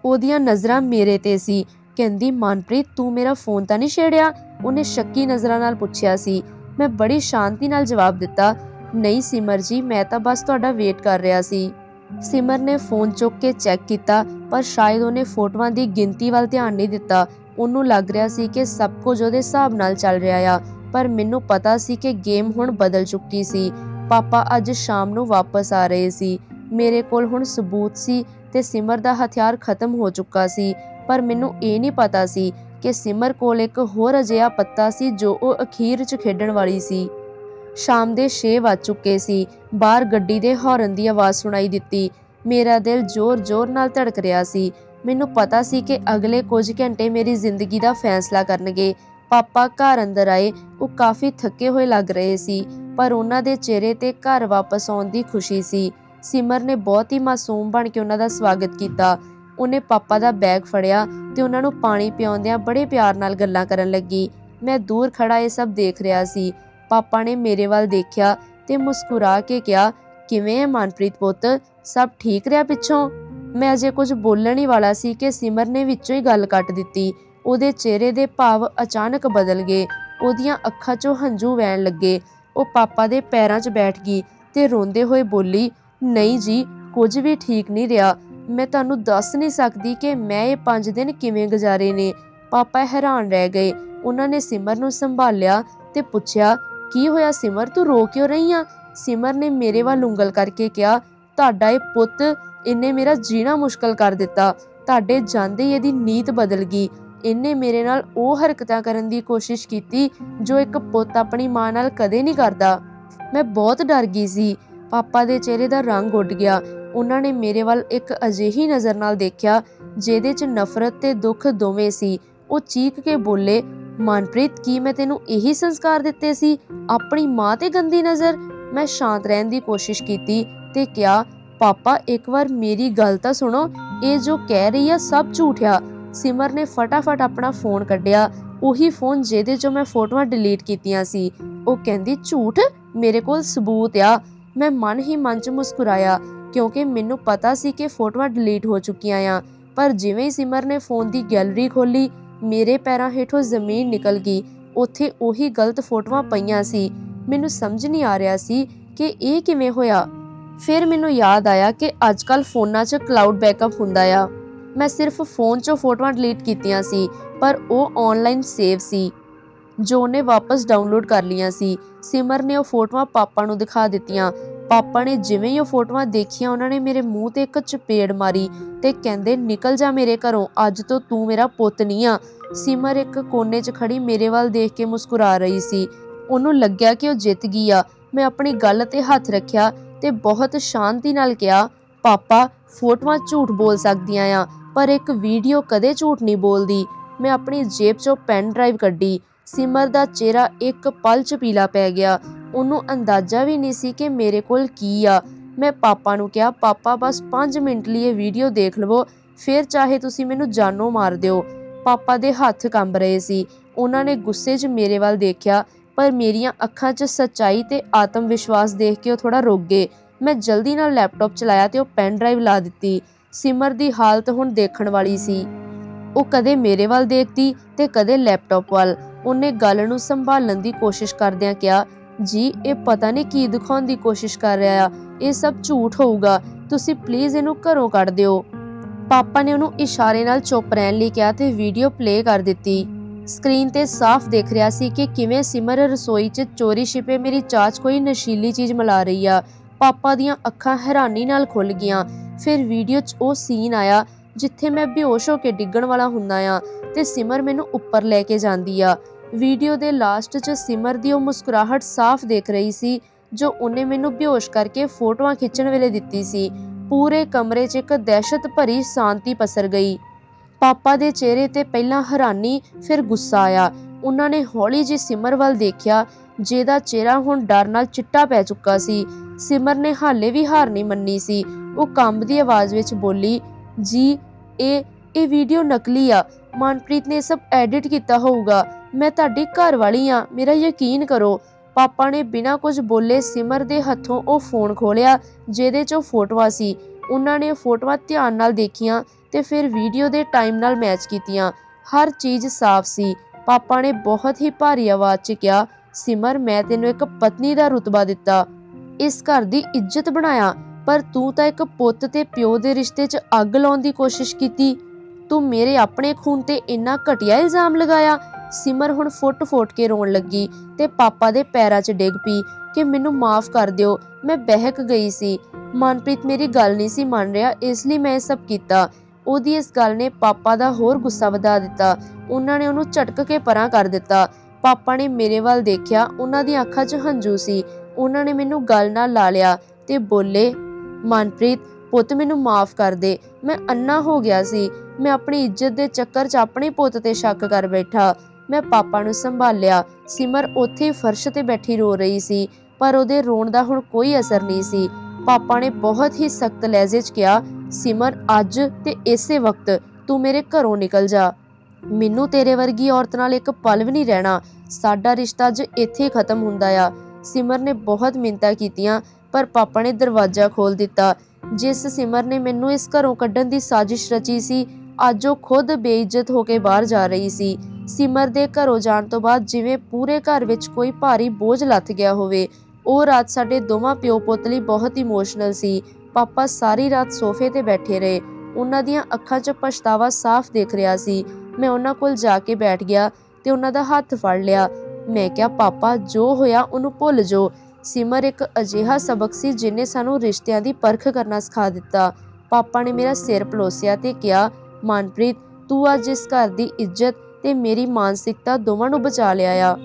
ਉਹਦੀਆਂ ਨਜ਼ਰਾਂ ਮੇਰੇ ਤੇ ਸੀ, ਕਹਿੰਦੀ, ਮਨਪ੍ਰੀਤ, ਤੂੰ ਮੇਰਾ ਫੋਨ ਤਾਂ ਨਹੀਂ ਛੇੜਿਆ? ਉਹਨੇ ਸ਼ੱਕੀ ਨਜ਼ਰਾਂ ਨਾਲ ਪੁੱਛਿਆ ਸੀ। ਮੈਂ ਬੜੀ ਸ਼ਾਂਤੀ ਨਾਲ ਜਵਾਬ ਦਿੱਤਾ, ਨਹੀਂ ਸਿਮਰ ਜੀ, ਮੈਂ ਤਾਂ ਬਸ ਤੁਹਾਡਾ ਵੇਟ ਕਰ ਰਿਹਾ ਸੀ। ਸਿਮਰ ਨੇ ਫੋਨ ਚੁੱਕ ਕੇ ਚੈੱਕ ਕੀਤਾ, ਪਰ ਸ਼ਾਇਦ ਉਹਨੇ ਫੋਟੋਆਂ ਦੀ ਗਿਣਤੀ ਵੱਲ ਧਿਆਨ ਨਹੀਂ ਦਿੱਤਾ। ਉਹਨੂੰ ਲੱਗ ਰਿਹਾ ਸੀ ਕਿ ਸਭ ਕੁਝ ਉਹਦੇ ਹਿਸਾਬ ਨਾਲ ਚੱਲ ਰਿਹਾ ਆ, ਪਰ ਮੈਨੂੰ ਪਤਾ ਸੀ ਕਿ ਗੇਮ ਹੁਣ ਬਦਲ ਚੁੱਕੀ ਸੀ। ਪਾਪਾ ਅੱਜ ਸ਼ਾਮ ਨੂੰ ਵਾਪਸ ਆ ਰਹੇ ਸੀ। ਮੇਰੇ ਕੋਲ ਹੁਣ ਸਬੂਤ ਸੀ ਤੇ ਸਿਮਰ ਦਾ ਹਥਿਆਰ ਖਤਮ ਹੋ ਚੁੱਕਾ ਸੀ, ਪਰ ਮੈਨੂੰ ਇਹ ਨਹੀਂ ਪਤਾ ਸੀ ਕਿ ਸਿਮਰ ਕੋਲ ਇੱਕ ਹੋਰ ਅਜਿਹਾ ਪੱਤਾ ਸੀ ਜੋ ਉਹ ਅਖੀਰ 'ਚ ਖੇਡਣ ਵਾਲੀ ਸੀ। ਸ਼ਾਮ ਦੇ 6 ਵੱਜ ਚੁੱਕੇ ਸੀ। ਬਾਹਰ ਗੱਡੀ ਦੇ ਹਾਰਨ ਦੀ ਆਵਾਜ਼ ਸੁਣਾਈ ਦਿੱਤੀ। ਮੇਰਾ ਦਿਲ ਜ਼ੋਰ-ਜ਼ੋਰ ਨਾਲ ਧੜਕ ਰਿਹਾ ਸੀ। ਮੈਨੂੰ ਪਤਾ ਸੀ ਕਿ ਅਗਲੇ ਕੁਝ ਘੰਟੇ ਮੇਰੀ ਜ਼ਿੰਦਗੀ ਦਾ ਫੈਸਲਾ ਕਰਨਗੇ। ਪਾਪਾ ਘਰ ਅੰਦਰ ਆਏ, ਉਹ ਕਾਫੀ ਥੱਕੇ ਹੋਏ ਲੱਗ ਰਹੇ ਸੀ, ਪਰ ਉਹਨਾਂ ਦੇ ਚਿਹਰੇ ਤੇ ਘਰ ਵਾਪਸ ਆਉਣ ਦੀ ਖੁਸ਼ੀ ਸੀ। ਸਿਮਰ ਨੇ ਬਹੁਤ ਹੀ ਮਾਸੂਮ ਬਣ ਕੇ ਉਹਨਾਂ ਦਾ ਸਵਾਗਤ ਕੀਤਾ। ਉਹਨੇ ਪਾਪਾ ਦਾ ਬੈਗ ਫੜਿਆ ਤੇ ਉਹਨਾਂ ਨੂੰ ਪਾਣੀ ਪਿਆਉਂਦਿਆਂ ਬੜੇ ਪਿਆਰ ਨਾਲ ਗੱਲਾਂ ਕਰਨ ਲੱਗੀ। ਮੈਂ ਦੂਰ ਖੜਾ ਇਹ ਸਭ ਦੇਖ ਰਿਹਾ ਸੀ। ਪਾਪਾ ਨੇ ਮੇਰੇ ਵੱਲ ਦੇਖਿਆ ਤੇ ਮੁਸਕਰਾ ਕੇ ਕਿਹਾ, ਕਿਵੇਂ ਹੈ ਮਨਪ੍ਰੀਤ ਪੁੱਤ? ਸਭ ਠੀਕ ਰਿਹਾ ਪਿੱਛੋਂ? ਮੈਂ ਅਜੇ ਕੁਝ ਬੋਲਣ ਹੀ ਵਾਲਾ ਸੀ ਕਿ ਸਿਮਰ ਨੇ ਵਿੱਚੋਂ ਹੀ ਗੱਲ ਕੱਟ ਦਿੱਤੀ। ਉਹਦੇ ਚਿਹਰੇ ਦੇ ਭਾਵ ਅਚਾਨਕ ਬਦਲ ਗਏ। ਉਹਦੀਆਂ ਅੱਖਾਂ 'ਚੋਂ ਹੰਝੂ ਵਹਿਣ ਲੱਗੇ। ਉਹ ਪਾਪਾ ਦੇ ਪੈਰਾਂ 'ਚ ਬੈਠ ਗਈ ਤੇ ਰੋਂਦੇ ਹੋਏ ਬੋਲੀ, ਨਹੀਂ ਜੀ, ਕੁਝ ਵੀ ਠੀਕ ਨਹੀਂ ਰਿਹਾ। ਮੈਂ ਤੁਹਾਨੂੰ ਦੱਸ ਨਹੀਂ ਸਕਦੀ ਕਿ ਮੈਂ ਇਹ 5 ਦਿਨ ਕਿਵੇਂ ਗੁਜ਼ਾਰੇ ਨੇ। ਪਾਪਾ ਹੈਰਾਨ ਰਹਿ ਗਏ। ਉਹਨਾਂ ਨੇ ਸਿਮਰ ਨੂੰ ਸੰਭਾਲਿਆ ਤੇ ਪੁੱਛਿਆ, ਕੀ ਹੋਇਆ ਸਿਮਰ? ਤੂੰ ਰੋ ਕਿਉਂ ਰਹੀ ਆ? ਸਿਮਰ ਨੇ ਮੇਰੇ ਵੱਲ ਉਂਗਲ ਕਰਕੇ ਕਿਹਾ, ਤੁਹਾਡਾ ਇਹ ਪੁੱਤ ਇਹਨੇ ਮੇਰਾ ਜੀਣਾ ਮੁਸ਼ਕਲ ਕਰ ਦਿੱਤਾ। ਤੁਹਾਡੇ ਜਾਂਦੇ ਹੀ ਇਹਦੀ ਨੀਤ ਬਦਲ ਗਈ। ਇਹਨੇ ਮੇਰੇ ਨਾਲ ਉਹ ਹਰਕਤਾਂ ਕਰਨ ਦੀ ਕੋਸ਼ਿਸ਼ ਕੀਤੀ ਜੋ ਇੱਕ ਪੁੱਤ ਆਪਣੀ ਮਾਂ ਨਾਲ ਕਦੇ ਨਹੀਂ ਕਰਦਾ। ਮੈਂ ਬਹੁਤ ਡਰ ਗਈ ਸੀ। ਪਾਪਾ ਦੇ ਚਿਹਰੇ ਦਾ ਰੰਗ ਉੱਡ ਗਿਆ। ਉਹਨਾਂ ਨੇ ਮੇਰੇ ਵੱਲ ਇੱਕ ਅਜਿਹੀ ਨਜ਼ਰ ਨਾਲ ਦੇਖਿਆ ਜਿਹਦੇ 'ਚ ਨਫ਼ਰਤ ਤੇ ਦੁੱਖ ਦੋਵੇਂ ਸੀ। ਉਹ ਚੀਕ ਕੇ ਬੋਲੇ, ਮਨਪ੍ਰੀਤ, ਕੀ ਮੈਂ ਤੈਨੂੰ ਇਹੀ ਸੰਸਕਾਰ ਦਿੱਤੇ ਸੀ? ਆਪਣੀ ਮਾਂ ਤੇ ਗੰਦੀ ਨਜ਼ਰ? ਮੈਂ ਸ਼ਾਂਤ ਰਹਿਣ ਦੀ ਕੋਸ਼ਿਸ਼ ਕੀਤੀ ਤੇ ਕਿਹਾ, ਪਾਪਾ, ਇੱਕ ਵਾਰ ਮੇਰੀ ਗੱਲ ਤਾਂ ਸੁਣੋ। ਇਹ ਜੋ ਕਹਿ ਰਹੀ ਆ ਸਭ ਝੂਠ ਆ। ਸਿਮਰ ਨੇ ਫਟਾਫਟ ਆਪਣਾ ਫੋਨ ਕੱਢਿਆ। ਉਹੀ ਫੋਨ ਜਿਹਦੇ 'ਚੋਂ ਮੈਂ ਫੋਟੋਆਂ ਡਿਲੀਟ ਕੀਤੀਆਂ ਸੀ। ਉਹ ਕਹਿੰਦੀ, ਝੂਠ? ਮੇਰੇ ਕੋਲ ਸਬੂਤ ਆ। ਮੈਂ ਮਨ ਹੀ ਮਨ 'ਚ ਮੁਸਕਰਾਇਆ। ਕਿਉਂਕਿ ਮੈਨੂੰ ਪਤਾ ਸੀ ਕਿ ਫੋਟੋਆਂ ਡਿਲੀਟ ਹੋ ਚੁੱਕੀਆਂ ਆ। ਪਰ ਜਿਵੇਂ ਹੀ ਸਿਮਰ ਨੇ ਫੋਨ ਦੀ ਗੈਲਰੀ ਖੋਲੀ ਮੇਰੇ ਪੈਰਾਂ ਹੇਠੋਂ ਜ਼ਮੀਨ ਨਿਕਲ ਗਈ। ਉੱਥੇ ਉਹੀ ਗਲਤ ਫੋਟੋਆਂ ਪਈਆਂ ਸੀ। ਮੈਨੂੰ ਸਮਝ ਨਹੀਂ ਆ ਰਿਹਾ ਸੀ ਕਿ ਇਹ ਕਿਵੇਂ ਹੋਇਆ। ਫਿਰ ਮੈਨੂੰ ਯਾਦ ਆਇਆ ਕਿ ਅੱਜਕੱਲ ਫੋਨਾਂ 'ਚ ਕਲਾਊਡ ਬੈਕਅਪ ਹੁੰਦਾ ਆ। ਮੈਂ ਸਿਰਫ ਫੋਨ 'ਚੋਂ ਫੋਟੋਆਂ ਡਿਲੀਟ ਕੀਤੀਆਂ ਸੀ, ਪਰ ਉਹ ਆਨਲਾਈਨ ਸੇਵ ਸੀ, ਜੋ ਉਹਨੇ ਵਾਪਸ ਡਾਊਨਲੋਡ ਕਰ ਲਈਆਂ ਸੀ। ਸਿਮਰ ਨੇ ਉਹ ਫੋਟੋਆਂ ਪਾਪਾ ਨੂੰ ਦਿਖਾ ਦਿੱਤੀਆਂ। ਪਾਪਾ ਨੇ ਜਿਵੇਂ ਹੀ ਉਹ ਫੋਟੋਆਂ ਦੇਖੀਆਂ, ਉਹਨਾਂ ਨੇ ਮੇਰੇ ਮੂੰਹ ਤੇ ਇੱਕ ਚਪੇੜ ਮਾਰੀ ਤੇ ਕਹਿੰਦੇ, ਨਿਕਲ ਜਾ ਮੇਰੇ ਘਰੋਂ, ਅੱਜ ਤੋਂ ਤੂੰ ਮੇਰਾ ਪੁੱਤ ਨਹੀਂ ਆ। ਸਿਮਰ ਇੱਕ ਕੋਨੇ 'ਚ ਖੜੀ ਮੇਰੇ ਵੱਲ ਦੇਖ ਕੇ ਮੁਸਕਰਾ ਰਹੀ ਸੀ। ਉਹਨੂੰ ਲੱਗਿਆ ਕਿ ਉਹ ਜਿੱਤ ਗਈ ਆ। ਮੈਂ ਆਪਣੀ ਗੱਲ ਤੇ ਹੱਥ ਰੱਖਿਆ ਤੇ ਬਹੁਤ ਸ਼ਾਂਤੀ ਨਾਲ ਕਿਹਾ, ਪਾਪਾ, ਫੋਟੋਆਂ ਝੂਠ ਬੋਲ ਸਕਦੀਆਂ ਆ, ਪਰ ਇੱਕ ਵੀਡੀਓ ਕਦੇ ਝੂਠ ਨਹੀਂ ਬੋਲਦੀ। ਮੈਂ ਆਪਣੀ ਜੇਬ 'ਚੋਂ ਪੈਨ ਡਰਾਈਵ ਕੱਢੀ। ਸਿਮਰ ਦਾ ਚਿਹਰਾ ਇੱਕ ਪਲ 'ਚ ਪੀਲਾ ਪੈ ਗਿਆ। ਉਹਨੂੰ ਅੰਦਾਜ਼ਾ ਵੀ ਨਹੀਂ ਸੀ ਕਿ ਮੇਰੇ ਕੋਲ ਕੀ ਆ। ਮੈਂ ਪਾਪਾ ਨੂੰ ਕਿਹਾ, ਪਾਪਾ, ਬਸ 5 ਮਿੰਟ ਲਈ ਇਹ ਵੀਡੀਓ ਦੇਖ ਲਵੋ, ਫਿਰ ਚਾਹੇ ਤੁਸੀਂ ਮੈਨੂੰ ਜਾਨੋਂ ਮਾਰ ਦਿਓ। ਪਾਪਾ ਦੇ ਹੱਥ ਕੰਬ ਰਹੇ ਸੀ। ਉਹਨਾਂ ਨੇ ਗੁੱਸੇ 'ਚ ਮੇਰੇ ਵੱਲ ਦੇਖਿਆ, ਪਰ ਮੇਰੀਆਂ ਅੱਖਾਂ 'ਚ ਸੱਚਾਈ ਤੇ ਆਤਮ ਵਿਸ਼ਵਾਸ ਦੇਖ ਕੇ ਉਹ ਥੋੜਾ ਰੁਕ ਗਏ। ਮੈਂ ਜਲਦੀ ਨਾਲ ਲੈਪਟਾਪ ਚਲਾਇਆ ਤੇ ਉਹ ਪੈਨ ਡਰਾਈਵ ਲਾ ਦਿੱਤੀ। ਸਿਮਰ ਦੀ ਹਾਲਤ ਹੁਣ ਦੇਖਣ ਵਾਲੀ ਸੀ। ਉਹ ਕਦੇ ਮੇਰੇ ਵੱਲ ਦੇਖਦੀ ਤੇ ਕਦੇ ਲੈਪਟਾਪ ਵੱਲ। ਉਹਨੇ ਗੱਲ ਨੂੰ ਸੰਭਾਲਣ ਦੀ ਕੋਸ਼ਿਸ਼ ਕਰਦਿਆਂ ਕਿਹਾ ਜੀ, ਇਹ ਪਤਾ ਨਹੀਂ ਕੀ ਦਿਖਾਉਣ ਦੀ ਕੋਸ਼ਿਸ਼ ਕਰ ਰਿਹਾ ਆ। ਇਹ ਸਭ ਝੂਠ ਹੋਊਗਾ। ਤੁਸੀਂ ਪਲੀਜ਼ ਇਹਨੂੰ ਘਰੋਂ ਕੱਢ ਦਿਓ। ਪਾਪਾ ਨੇ ਉਹਨੂੰ ਇਸ਼ਾਰੇ ਨਾਲ ਚੁੱਪ ਰਹਿਣ ਲਈ ਕਿਹਾ ਤੇ ਵੀਡੀਓ ਪਲੇ ਕਰ ਦਿੱਤੀ। ਸਕਰੀਨ ਤੇ ਸਾਫ਼ ਦਿਖ ਰਿਹਾ ਸੀ ਕਿ ਕਿਵੇਂ ਸਿਮਰ ਰਸੋਈ 'ਚ ਚੋਰੀ ਛਿਪੇ ਮੇਰੀ ਚਾਚ ਕੋਈ ਨਸ਼ੀਲੀ ਚੀਜ਼ ਮਿਲਾ ਰਹੀ ਆ। ਪਾਪਾ ਦੀਆਂ ਅੱਖਾਂ ਹੈਰਾਨੀ ਨਾਲ ਖੁੱਲ ਗਈਆਂ। ਫਿਰ ਵੀਡੀਓ 'ਚ ਉਹ ਸੀਨ ਆਇਆ ਜਿੱਥੇ ਮੈਂ ਬੇਹੋਸ਼ ਹੋ ਕੇ ਡਿੱਗਣ ਵਾਲਾ ਹੁੰਦਾ ਆ ਤੇ ਸਿਮਰ ਮੈਨੂੰ ਉੱਪਰ ਲੈ ਕੇ ਜਾਂਦੀ ਆ। ਵੀਡੀਓ ਦੇ ਲਾਸਟ 'ਚ ਸਿਮਰ ਦੀ ਉਹ ਮੁਸਕਰਾਹਟ ਸਾਫ਼ ਦੇਖ ਰਹੀ ਸੀ, ਜੋ ਉਹਨੇ ਮੈਨੂੰ ਬੇਹੋਸ਼ ਕਰਕੇ ਫੋਟੋਆਂ ਖਿੱਚਣ ਵੇਲੇ ਦਿੱਤੀ ਸੀ। ਪੂਰੇ ਕਮਰੇ 'ਚ ਇੱਕ ਦਹਿਸ਼ਤ ਭਰੀ ਸ਼ਾਂਤੀ ਪਸਰ ਗਈ। ਪਾਪਾ ਦੇ ਚਿਹਰੇ ਤੇ ਪਹਿਲਾਂ ਹੈਰਾਨੀ, ਫਿਰ ਗੁੱਸਾ ਆਇਆ। ਉਹਨਾਂ ਨੇ ਹੌਲੀ ਜਿਹੀ ਸਿਮਰ ਵੱਲ ਦੇਖਿਆ, ਜਿਹਦਾ ਚਿਹਰਾ ਹੁਣ ਡਰ ਨਾਲ ਚਿੱਟਾ ਪੈ ਚੁੱਕਾ ਸੀ। ਸਿਮਰ ਨੇ ਹਾਲੇ ਵੀ ਹਾਰ ਨਹੀਂ ਮੰਨੀ ਸੀ। ਉਹ ਕੰਬਦੀ ਆਵਾਜ਼ ਵਿੱਚ ਬੋਲੀ, ਜੀ, ਇਹ ਇਹ ਵੀਡੀਓ ਨਕਲੀ ਆ। ਮਨਪ੍ਰੀਤ ਨੇ ਇਹ ਸਭ ਐਡਿਟ ਕੀਤਾ ਹੋਊਗਾ। ਮੈਂ ਤੁਹਾਡੀ ਘਰ ਵਾਲੀ ਆ, ਮੇਰਾ ਯਕੀਨ ਕਰੋ। ਪਾਪਾ ਨੇ ਬਿਨਾਂ ਕੁਝ ਬੋਲੇ ਸਿਮਰ ਦੇ ਹੱਥੋਂ ਉਹ ਫੋਨ ਖੋਲਿਆ ਜਿਹਦੇ 'ਚ ਫੋਟੋਆਂ ਸੀ। ਉਹਨਾਂ ਨੇ ਫੋਟੋਆਂ ਧਿਆਨ ਨਾਲ ਦੇਖੀਆਂ ਤੇ ਫਿਰ ਵੀਡੀਓ ਦੇ ਟਾਈਮ ਨਾਲ ਮੈਚ ਕੀਤੀਆਂ। ਹਰ ਚੀਜ਼ ਸਾਫ਼ ਸੀ। ਪਾਪਾ ਨੇ ਬਹੁਤ ਹੀ ਭਾਰੀ ਆਵਾਜ਼ 'ਚ ਕਿਹਾ, ਸਿਮਰ, ਮੈਂ ਤੈਨੂੰ ਇੱਕ ਪਤਨੀ ਦਾ ਰੁਤਬਾ ਦਿੱਤਾ। ਇਸ ਘਰ ਦੀ ਇੱਜ਼ਤ ਬਣਾਇਆ, ਪਰ ਤੂੰ ਤਾਂ ਇੱਕ ਪੁੱਤ ਤੇ ਪਿਓ ਦੇ ਰਿਸ਼ਤੇ 'ਚ ਅੱਗ ਲਾਉਣ ਦੀ ਕੋਸ਼ਿਸ਼ ਕੀਤੀ। ਤੂੰ ਮੇਰੇ ਆਪਣੇ ਖੂਨ ਤੇ ਇੰਨਾ ਘਟੀਆ ਇਲਜ਼ਾਮ ਲਗਾਇਆ ਸਿਮਰ ਹੁਣ ਫੁੱਟ-ਫੁੱਟ ਕੇ ਰੋਣ ਲੱਗੀ ਤੇ ਪਾਪਾ ਦੇ ਪੈਰਾਂ 'ਚ ਡਿੱਗ ਪਈ ਕਿ ਮੈਨੂੰ ਮਾਫ ਕਰ ਦਿਓ, ਮੈਂ ਬਹਿਕ ਗਈ ਸੀ। ਮਨਪ੍ਰੀਤ ਮੇਰੀ ਗੱਲ ਨਹੀਂ ਸੀ ਮੰਨ ਰਿਹਾ, ਇਸ ਲਈ ਮੈਂ ਇਹ ਸਭ ਕੀਤਾ। ਉਹਦੀ ਇਸ ਗੱਲ ਨੇ ਪਾਪਾ ਦਾ ਹੋਰ ਗੁੱਸਾ ਵਧਾ ਦਿੱਤਾ। ਉਹਨਾਂ ਨੇ ਉਹਨੂੰ ਝਟਕ ਕੇ ਪਰਾਂ ਕਰ ਦਿੱਤਾ। ਪਾਪਾ ਨੇ ਮੇਰੇ ਵੱਲ ਦੇਖਿਆ, ਉਹਨਾਂ ਦੀਆਂ ਅੱਖਾਂ 'ਚ ਹੰਝੂ ਸੀ। ਉਹਨਾਂ ਨੇ ਮੈਨੂੰ ਗੱਲ ਨਾਲ ਲਾ ਲਿਆ ਤੇ ਬੋਲੇ, ਮਨਪ੍ਰੀਤ, ਪੁੱਤ ਮੈਨੂੰ ਮਾਫ ਕਰ ਦੇ। ਮੈਂ ਅੰਨਾ ਹੋ ਗਿਆ ਸੀ। ਮੈਂ ਆਪਣੀ ਇੱਜ਼ਤ ਦੇ ਚੱਕਰ 'ਚ ਆਪਣੇ ਪੁੱਤ ਤੇ ਸ਼ੱਕ ਕਰ ਬੈਠਾ। ਮੈਂ ਪਾਪਾ ਨੂੰ ਸੰਭਾਲਿਆ। ਸਿਮਰ ਉੱਥੇ ਫਰਸ਼ ਤੇ ਬੈਠੀ ਰੋ ਰਹੀ ਸੀ, ਪਰ ਉਹਦੇ ਰੋਣ ਦਾ ਹੁਣ ਕੋਈ ਅਸਰ ਨਹੀਂ ਸੀ। ਪਾਪਾ ਨੇ ਬਹੁਤ ਹੀ ਸਖਤ ਲਹਿਜੇ 'ਚ ਕਿਹਾ, ਸਿਮਰ, ਅੱਜ ਤੇ ਇਸੇ ਵਕਤ ਤੂੰ ਮੇਰੇ ਘਰੋਂ ਨਿਕਲ ਜਾ। ਮੈਨੂੰ ਤੇਰੇ ਵਰਗੀ ਔਰਤ ਨਾਲ ਇੱਕ ਪਲ ਵੀ ਨਹੀਂ ਰਹਿਣਾ। ਸਾਡਾ ਰਿਸ਼ਤਾ ਅੱਜ ਇੱਥੇ ਖਤਮ ਹੁੰਦਾ ਆ। ਸਿਮਰ ਨੇ ਬਹੁਤ ਮਿੰਤਾ ਕੀਤੀਆਂ, ਪਰ ਪਾਪਾ ਨੇ ਦਰਵਾਜ਼ਾ ਖੋਲ ਦਿੱਤਾ। ਜਿਸ ਸਿਮਰ ਨੇ ਮੈਨੂੰ ਇਸ ਘਰੋਂ ਕੱਢਣ ਦੀ ਸਾਜ਼ਿਸ਼ ਰਚੀ ਸੀ ਅੱਜ ਉਹ ਖੁਦ ਬੇਇੱਜ਼ਤ ਹੋ ਕੇ ਬਾਹਰ ਜਾ ਰਹੀ ਸੀ। ਸਿਮਰ ਦੇ ਘਰੋਂ ਜਾਣ ਤੋਂ ਬਾਅਦ ਜਿਵੇਂ ਪੂਰੇ ਘਰ ਵਿੱਚ ਕੋਈ ਭਾਰੀ ਬੋਝ ਲੱਥ ਗਿਆ ਹੋਵੇ, ਉਹ ਰਾਤ ਸਾਡੇ ਦੋਵਾਂ ਪਿਓ ਪੁੱਤ ਲਈ ਬਹੁਤ ਇਮੋਸ਼ਨਲ ਸੀ। ਪਾਪਾ ਸਾਰੀ ਰਾਤ ਸੋਫੇ ਤੇ ਬੈਠੇ ਰਹੇ। ਉਹਨਾਂ ਦੀਆਂ ਅੱਖਾਂ 'ਚ ਪਛਤਾਵਾ ਸਾਫ਼ ਦਿਖ ਰਿਹਾ ਸੀ। ਮੈਂ ਉਹਨਾਂ ਕੋਲ ਜਾ ਕੇ ਬੈਠ ਗਿਆ ਤੇ ਉਹਨਾਂ ਦਾ ਹੱਥ ਫੜ ਲਿਆ। ਮੈਂ ਕਿਹਾ, ਪਾਪਾ, ਜੋ ਹੋਇਆ ਉਹਨੂੰ ਭੁੱਲ ਜਾਓ। ਸਿਮਰ ਇੱਕ ਅਜਿਹਾ ਸਬਕ ਸੀ ਜਿਨੇ ਸਾਨੂੰ ਰਿਸ਼ਤਿਆਂ ਦੀ ਪਰਖ ਕਰਨਾ ਸਿਖਾ ਦਿੱਤਾ। ਪਾਪਾ ਨੇ ਮੇਰਾ ਸਿਰ ਪਲੋਸਿਆ ਤੇ ਕਿਹਾ ਮਨਪ੍ਰੀਤ, ਤੂੰ ਅੱਜ ਇਸ ਘਰ ਦੀ ਇੱਜ਼ਤ ਤੇ ਮੇਰੀ ਮਾਨਸਿਕਤਾ ਦੋਵਾਂ ਨੂੰ ਬਚਾ ਲਿਆ ਆ।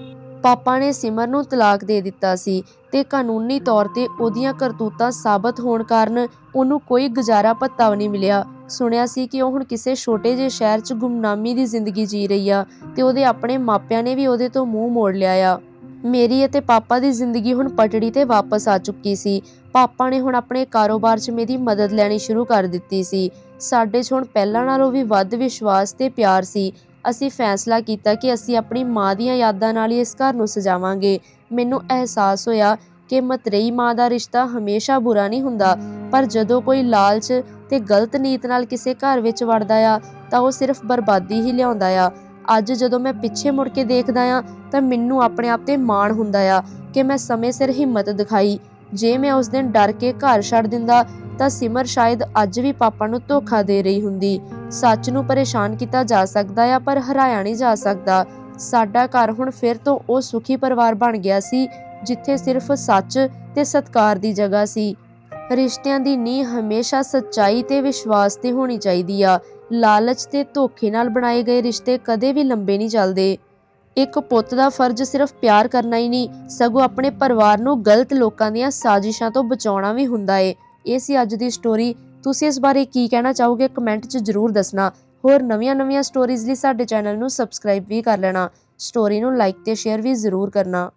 ਪਾਪਾ ਨੇ ਸਿਮਰ ਨੂੰ ਤਲਾਕ ਦੇ ਦਿੱਤਾ ਸੀ ਤੇ ਕਾਨੂੰਨੀ ਤੌਰ ਤੇ ਉਹਦੀਆਂ ਕਰਤੂਤਾਂ ਸਾਬਤ ਹੋਣ ਕਾਰਨ ਉਹਨੂੰ ਕੋਈ ਗੁਜ਼ਾਰਾ ਭੱਤਾ ਨਹੀਂ ਮਿਲਿਆ। ਸੁਣਿਆ ਸੀ ਕਿ ਉਹ ਹੁਣ ਕਿਸੇ ਛੋਟੇ ਜਿਹੇ ਸ਼ਹਿਰ 'ਚ ਗੁੰਮਨਾਮੀ ਦੀ ਜ਼ਿੰਦਗੀ ਜੀ ਰਹੀ ਆ ਤੇ ਉਹਦੇ ਆਪਣੇ ਮਾਪਿਆਂ ਨੇ ਵੀ ਉਹਦੇ ਤੋਂ ਮੂੰਹ ਮੋੜ ਲਿਆ ਆ। ਮੇਰੀ ਅਤੇ ਪਾਪਾ ਦੀ ਜ਼ਿੰਦਗੀ ਹੁਣ ਪਟੜੀ ਤੇ ਵਾਪਸ ਆ ਚੁੱਕੀ ਸੀ। ਪਾਪਾ ਨੇ ਹੁਣ ਆਪਣੇ ਕਾਰੋਬਾਰ 'ਚ ਮੇਰੀ ਮਦਦ ਲੈਣੀ ਸ਼ੁਰੂ ਕਰ ਦਿੱਤੀ ਸੀ। ਸਾਡੇ 'ਚ ਹੁਣ ਪਹਿਲਾਂ ਨਾਲੋਂ ਵੀ ਵੱਧ ਵਿਸ਼ਵਾਸ ਤੇ ਪਿਆਰ ਸੀ। ਅਸੀਂ ਫੈਸਲਾ ਕੀਤਾ ਕਿ ਅਸੀਂ ਆਪਣੀ ਮਾਂ ਦੀਆਂ ਯਾਦਾਂ ਨਾਲ ਹੀ ਇਸ ਘਰ ਨੂੰ ਸਜਾਵਾਂਗੇ। ਮੈਨੂੰ ਅਹਿਸਾਸ ਹੋਇਆ ਕਿ ਮਤਰੇਈ ਮਾਂ ਦਾ ਰਿਸ਼ਤਾ ਹਮੇਸ਼ਾ ਬੁਰਾ ਨਹੀਂ ਹੁੰਦਾ, ਪਰ ਜਦੋਂ ਕੋਈ ਲਾਲਚ ਤੇ ਗਲਤ ਨੀਤ ਨਾਲ ਕਿਸੇ ਘਰ ਵਿੱਚ ਵੜਦਾ ਆ, ਤਾਂ ਉਹ ਸਿਰਫ ਬਰਬਾਦੀ ਹੀ ਲਿਆਉਂਦਾ ਆ। ਅੱਜ ਜਦੋਂ ਮੈਂ ਪਿੱਛੇ ਮੁੜ ਕੇ ਦੇਖਦਾ ਆ, ਤਾਂ ਮੈਨੂੰ ਆਪਣੇ ਆਪ ਤੇ ਮਾਣ ਹੁੰਦਾ ਆ ਕਿ ਮੈਂ ਸਮੇਂ ਸਿਰ ਹਿੰਮਤ ਦਿਖਾਈ। ਜੇ ਮੈਂ ਉਸ ਦਿਨ ਡਰ ਕੇ ਘਰ ਛੱਡ ਦਿੰਦਾ ਤਾਂ ਸਿਮਰ ਸ਼ਾਇਦ ਅੱਜ ਵੀ ਪਾਪਾ ਨੂੰ ਧੋਖਾ ਦੇ ਰਹੀ ਹੁੰਦੀ। ਸੱਚ ਨੂੰ ਪਰੇਸ਼ਾਨ ਕੀਤਾ ਜਾ ਸਕਦਾ ਆ ਪਰ ਹਰਾਇਆ ਨਹੀਂ ਜਾ ਸਕਦਾ। ਸਾਡਾ ਘਰ ਹੁਣ ਫਿਰ ਤੋਂ ਉਹ ਸੁਖੀ ਪਰਿਵਾਰ ਬਣ ਗਿਆ ਸੀ, ਜਿੱਥੇ ਸਿਰਫ ਸੱਚ ਤੇ ਸਤਕਾਰ ਦੀ ਜਗ੍ਹਾ ਸੀ। ਰਿਸ਼ਤਿਆਂ ਦੀ ਨੀਂਹ ਹਮੇਸ਼ਾ ਸੱਚਾਈ ਤੇ ਵਿਸ਼ਵਾਸ ਤੇ ਹੋਣੀ ਚਾਹੀਦੀ ਆ। ਲਾਲਚ ਤੇ ਧੋਖੇ ਨਾਲ ਬਣਾਏ ਗਏ ਰਿਸ਼ਤੇ ਕਦੇ ਵੀ ਲੰਬੇ ਨਹੀਂ ਚੱਲਦੇ। ਇੱਕ ਪੁੱਤ ਦਾ ਫਰਜ਼ ਸਿਰਫ ਪਿਆਰ ਕਰਨਾ ਹੀ ਨਹੀਂ, ਸਗੋਂ ਆਪਣੇ ਪਰਿਵਾਰ ਨੂੰ ਗਲਤ ਲੋਕਾਂ ਦੀਆਂ ਸਾਜ਼ਿਸ਼ਾਂ ਤੋਂ ਬਚਾਉਣਾ ਵੀ ਹੁੰਦਾ ਏ। ਇਹ ਸੀ ਅੱਜ ਦੀ ਸਟੋਰੀ ਤੁਸੀਂ ਇਸ ਬਾਰੇ ਕੀ ਕਹਿਣਾ ਚਾਹੋਗੇ ਕਮੈਂਟ 'ਚ ਜ਼ਰੂਰ ਦੱਸਣਾ। ਹੋਰ ਨਵੀਆਂ-ਨਵੀਆਂ ਸਟੋਰੀਜ਼ ਲਈ ਸਾਡੇ ਚੈਨਲ ਨੂੰ ਸਬਸਕ੍ਰਾਈਬ ਵੀ ਕਰ ਲੈਣਾ। ਸਟੋਰੀ ਨੂੰ ਲਾਈਕ ਤੇ ਸ਼ੇਅਰ ਵੀ ਜ਼ਰੂਰ ਕਰਨਾ।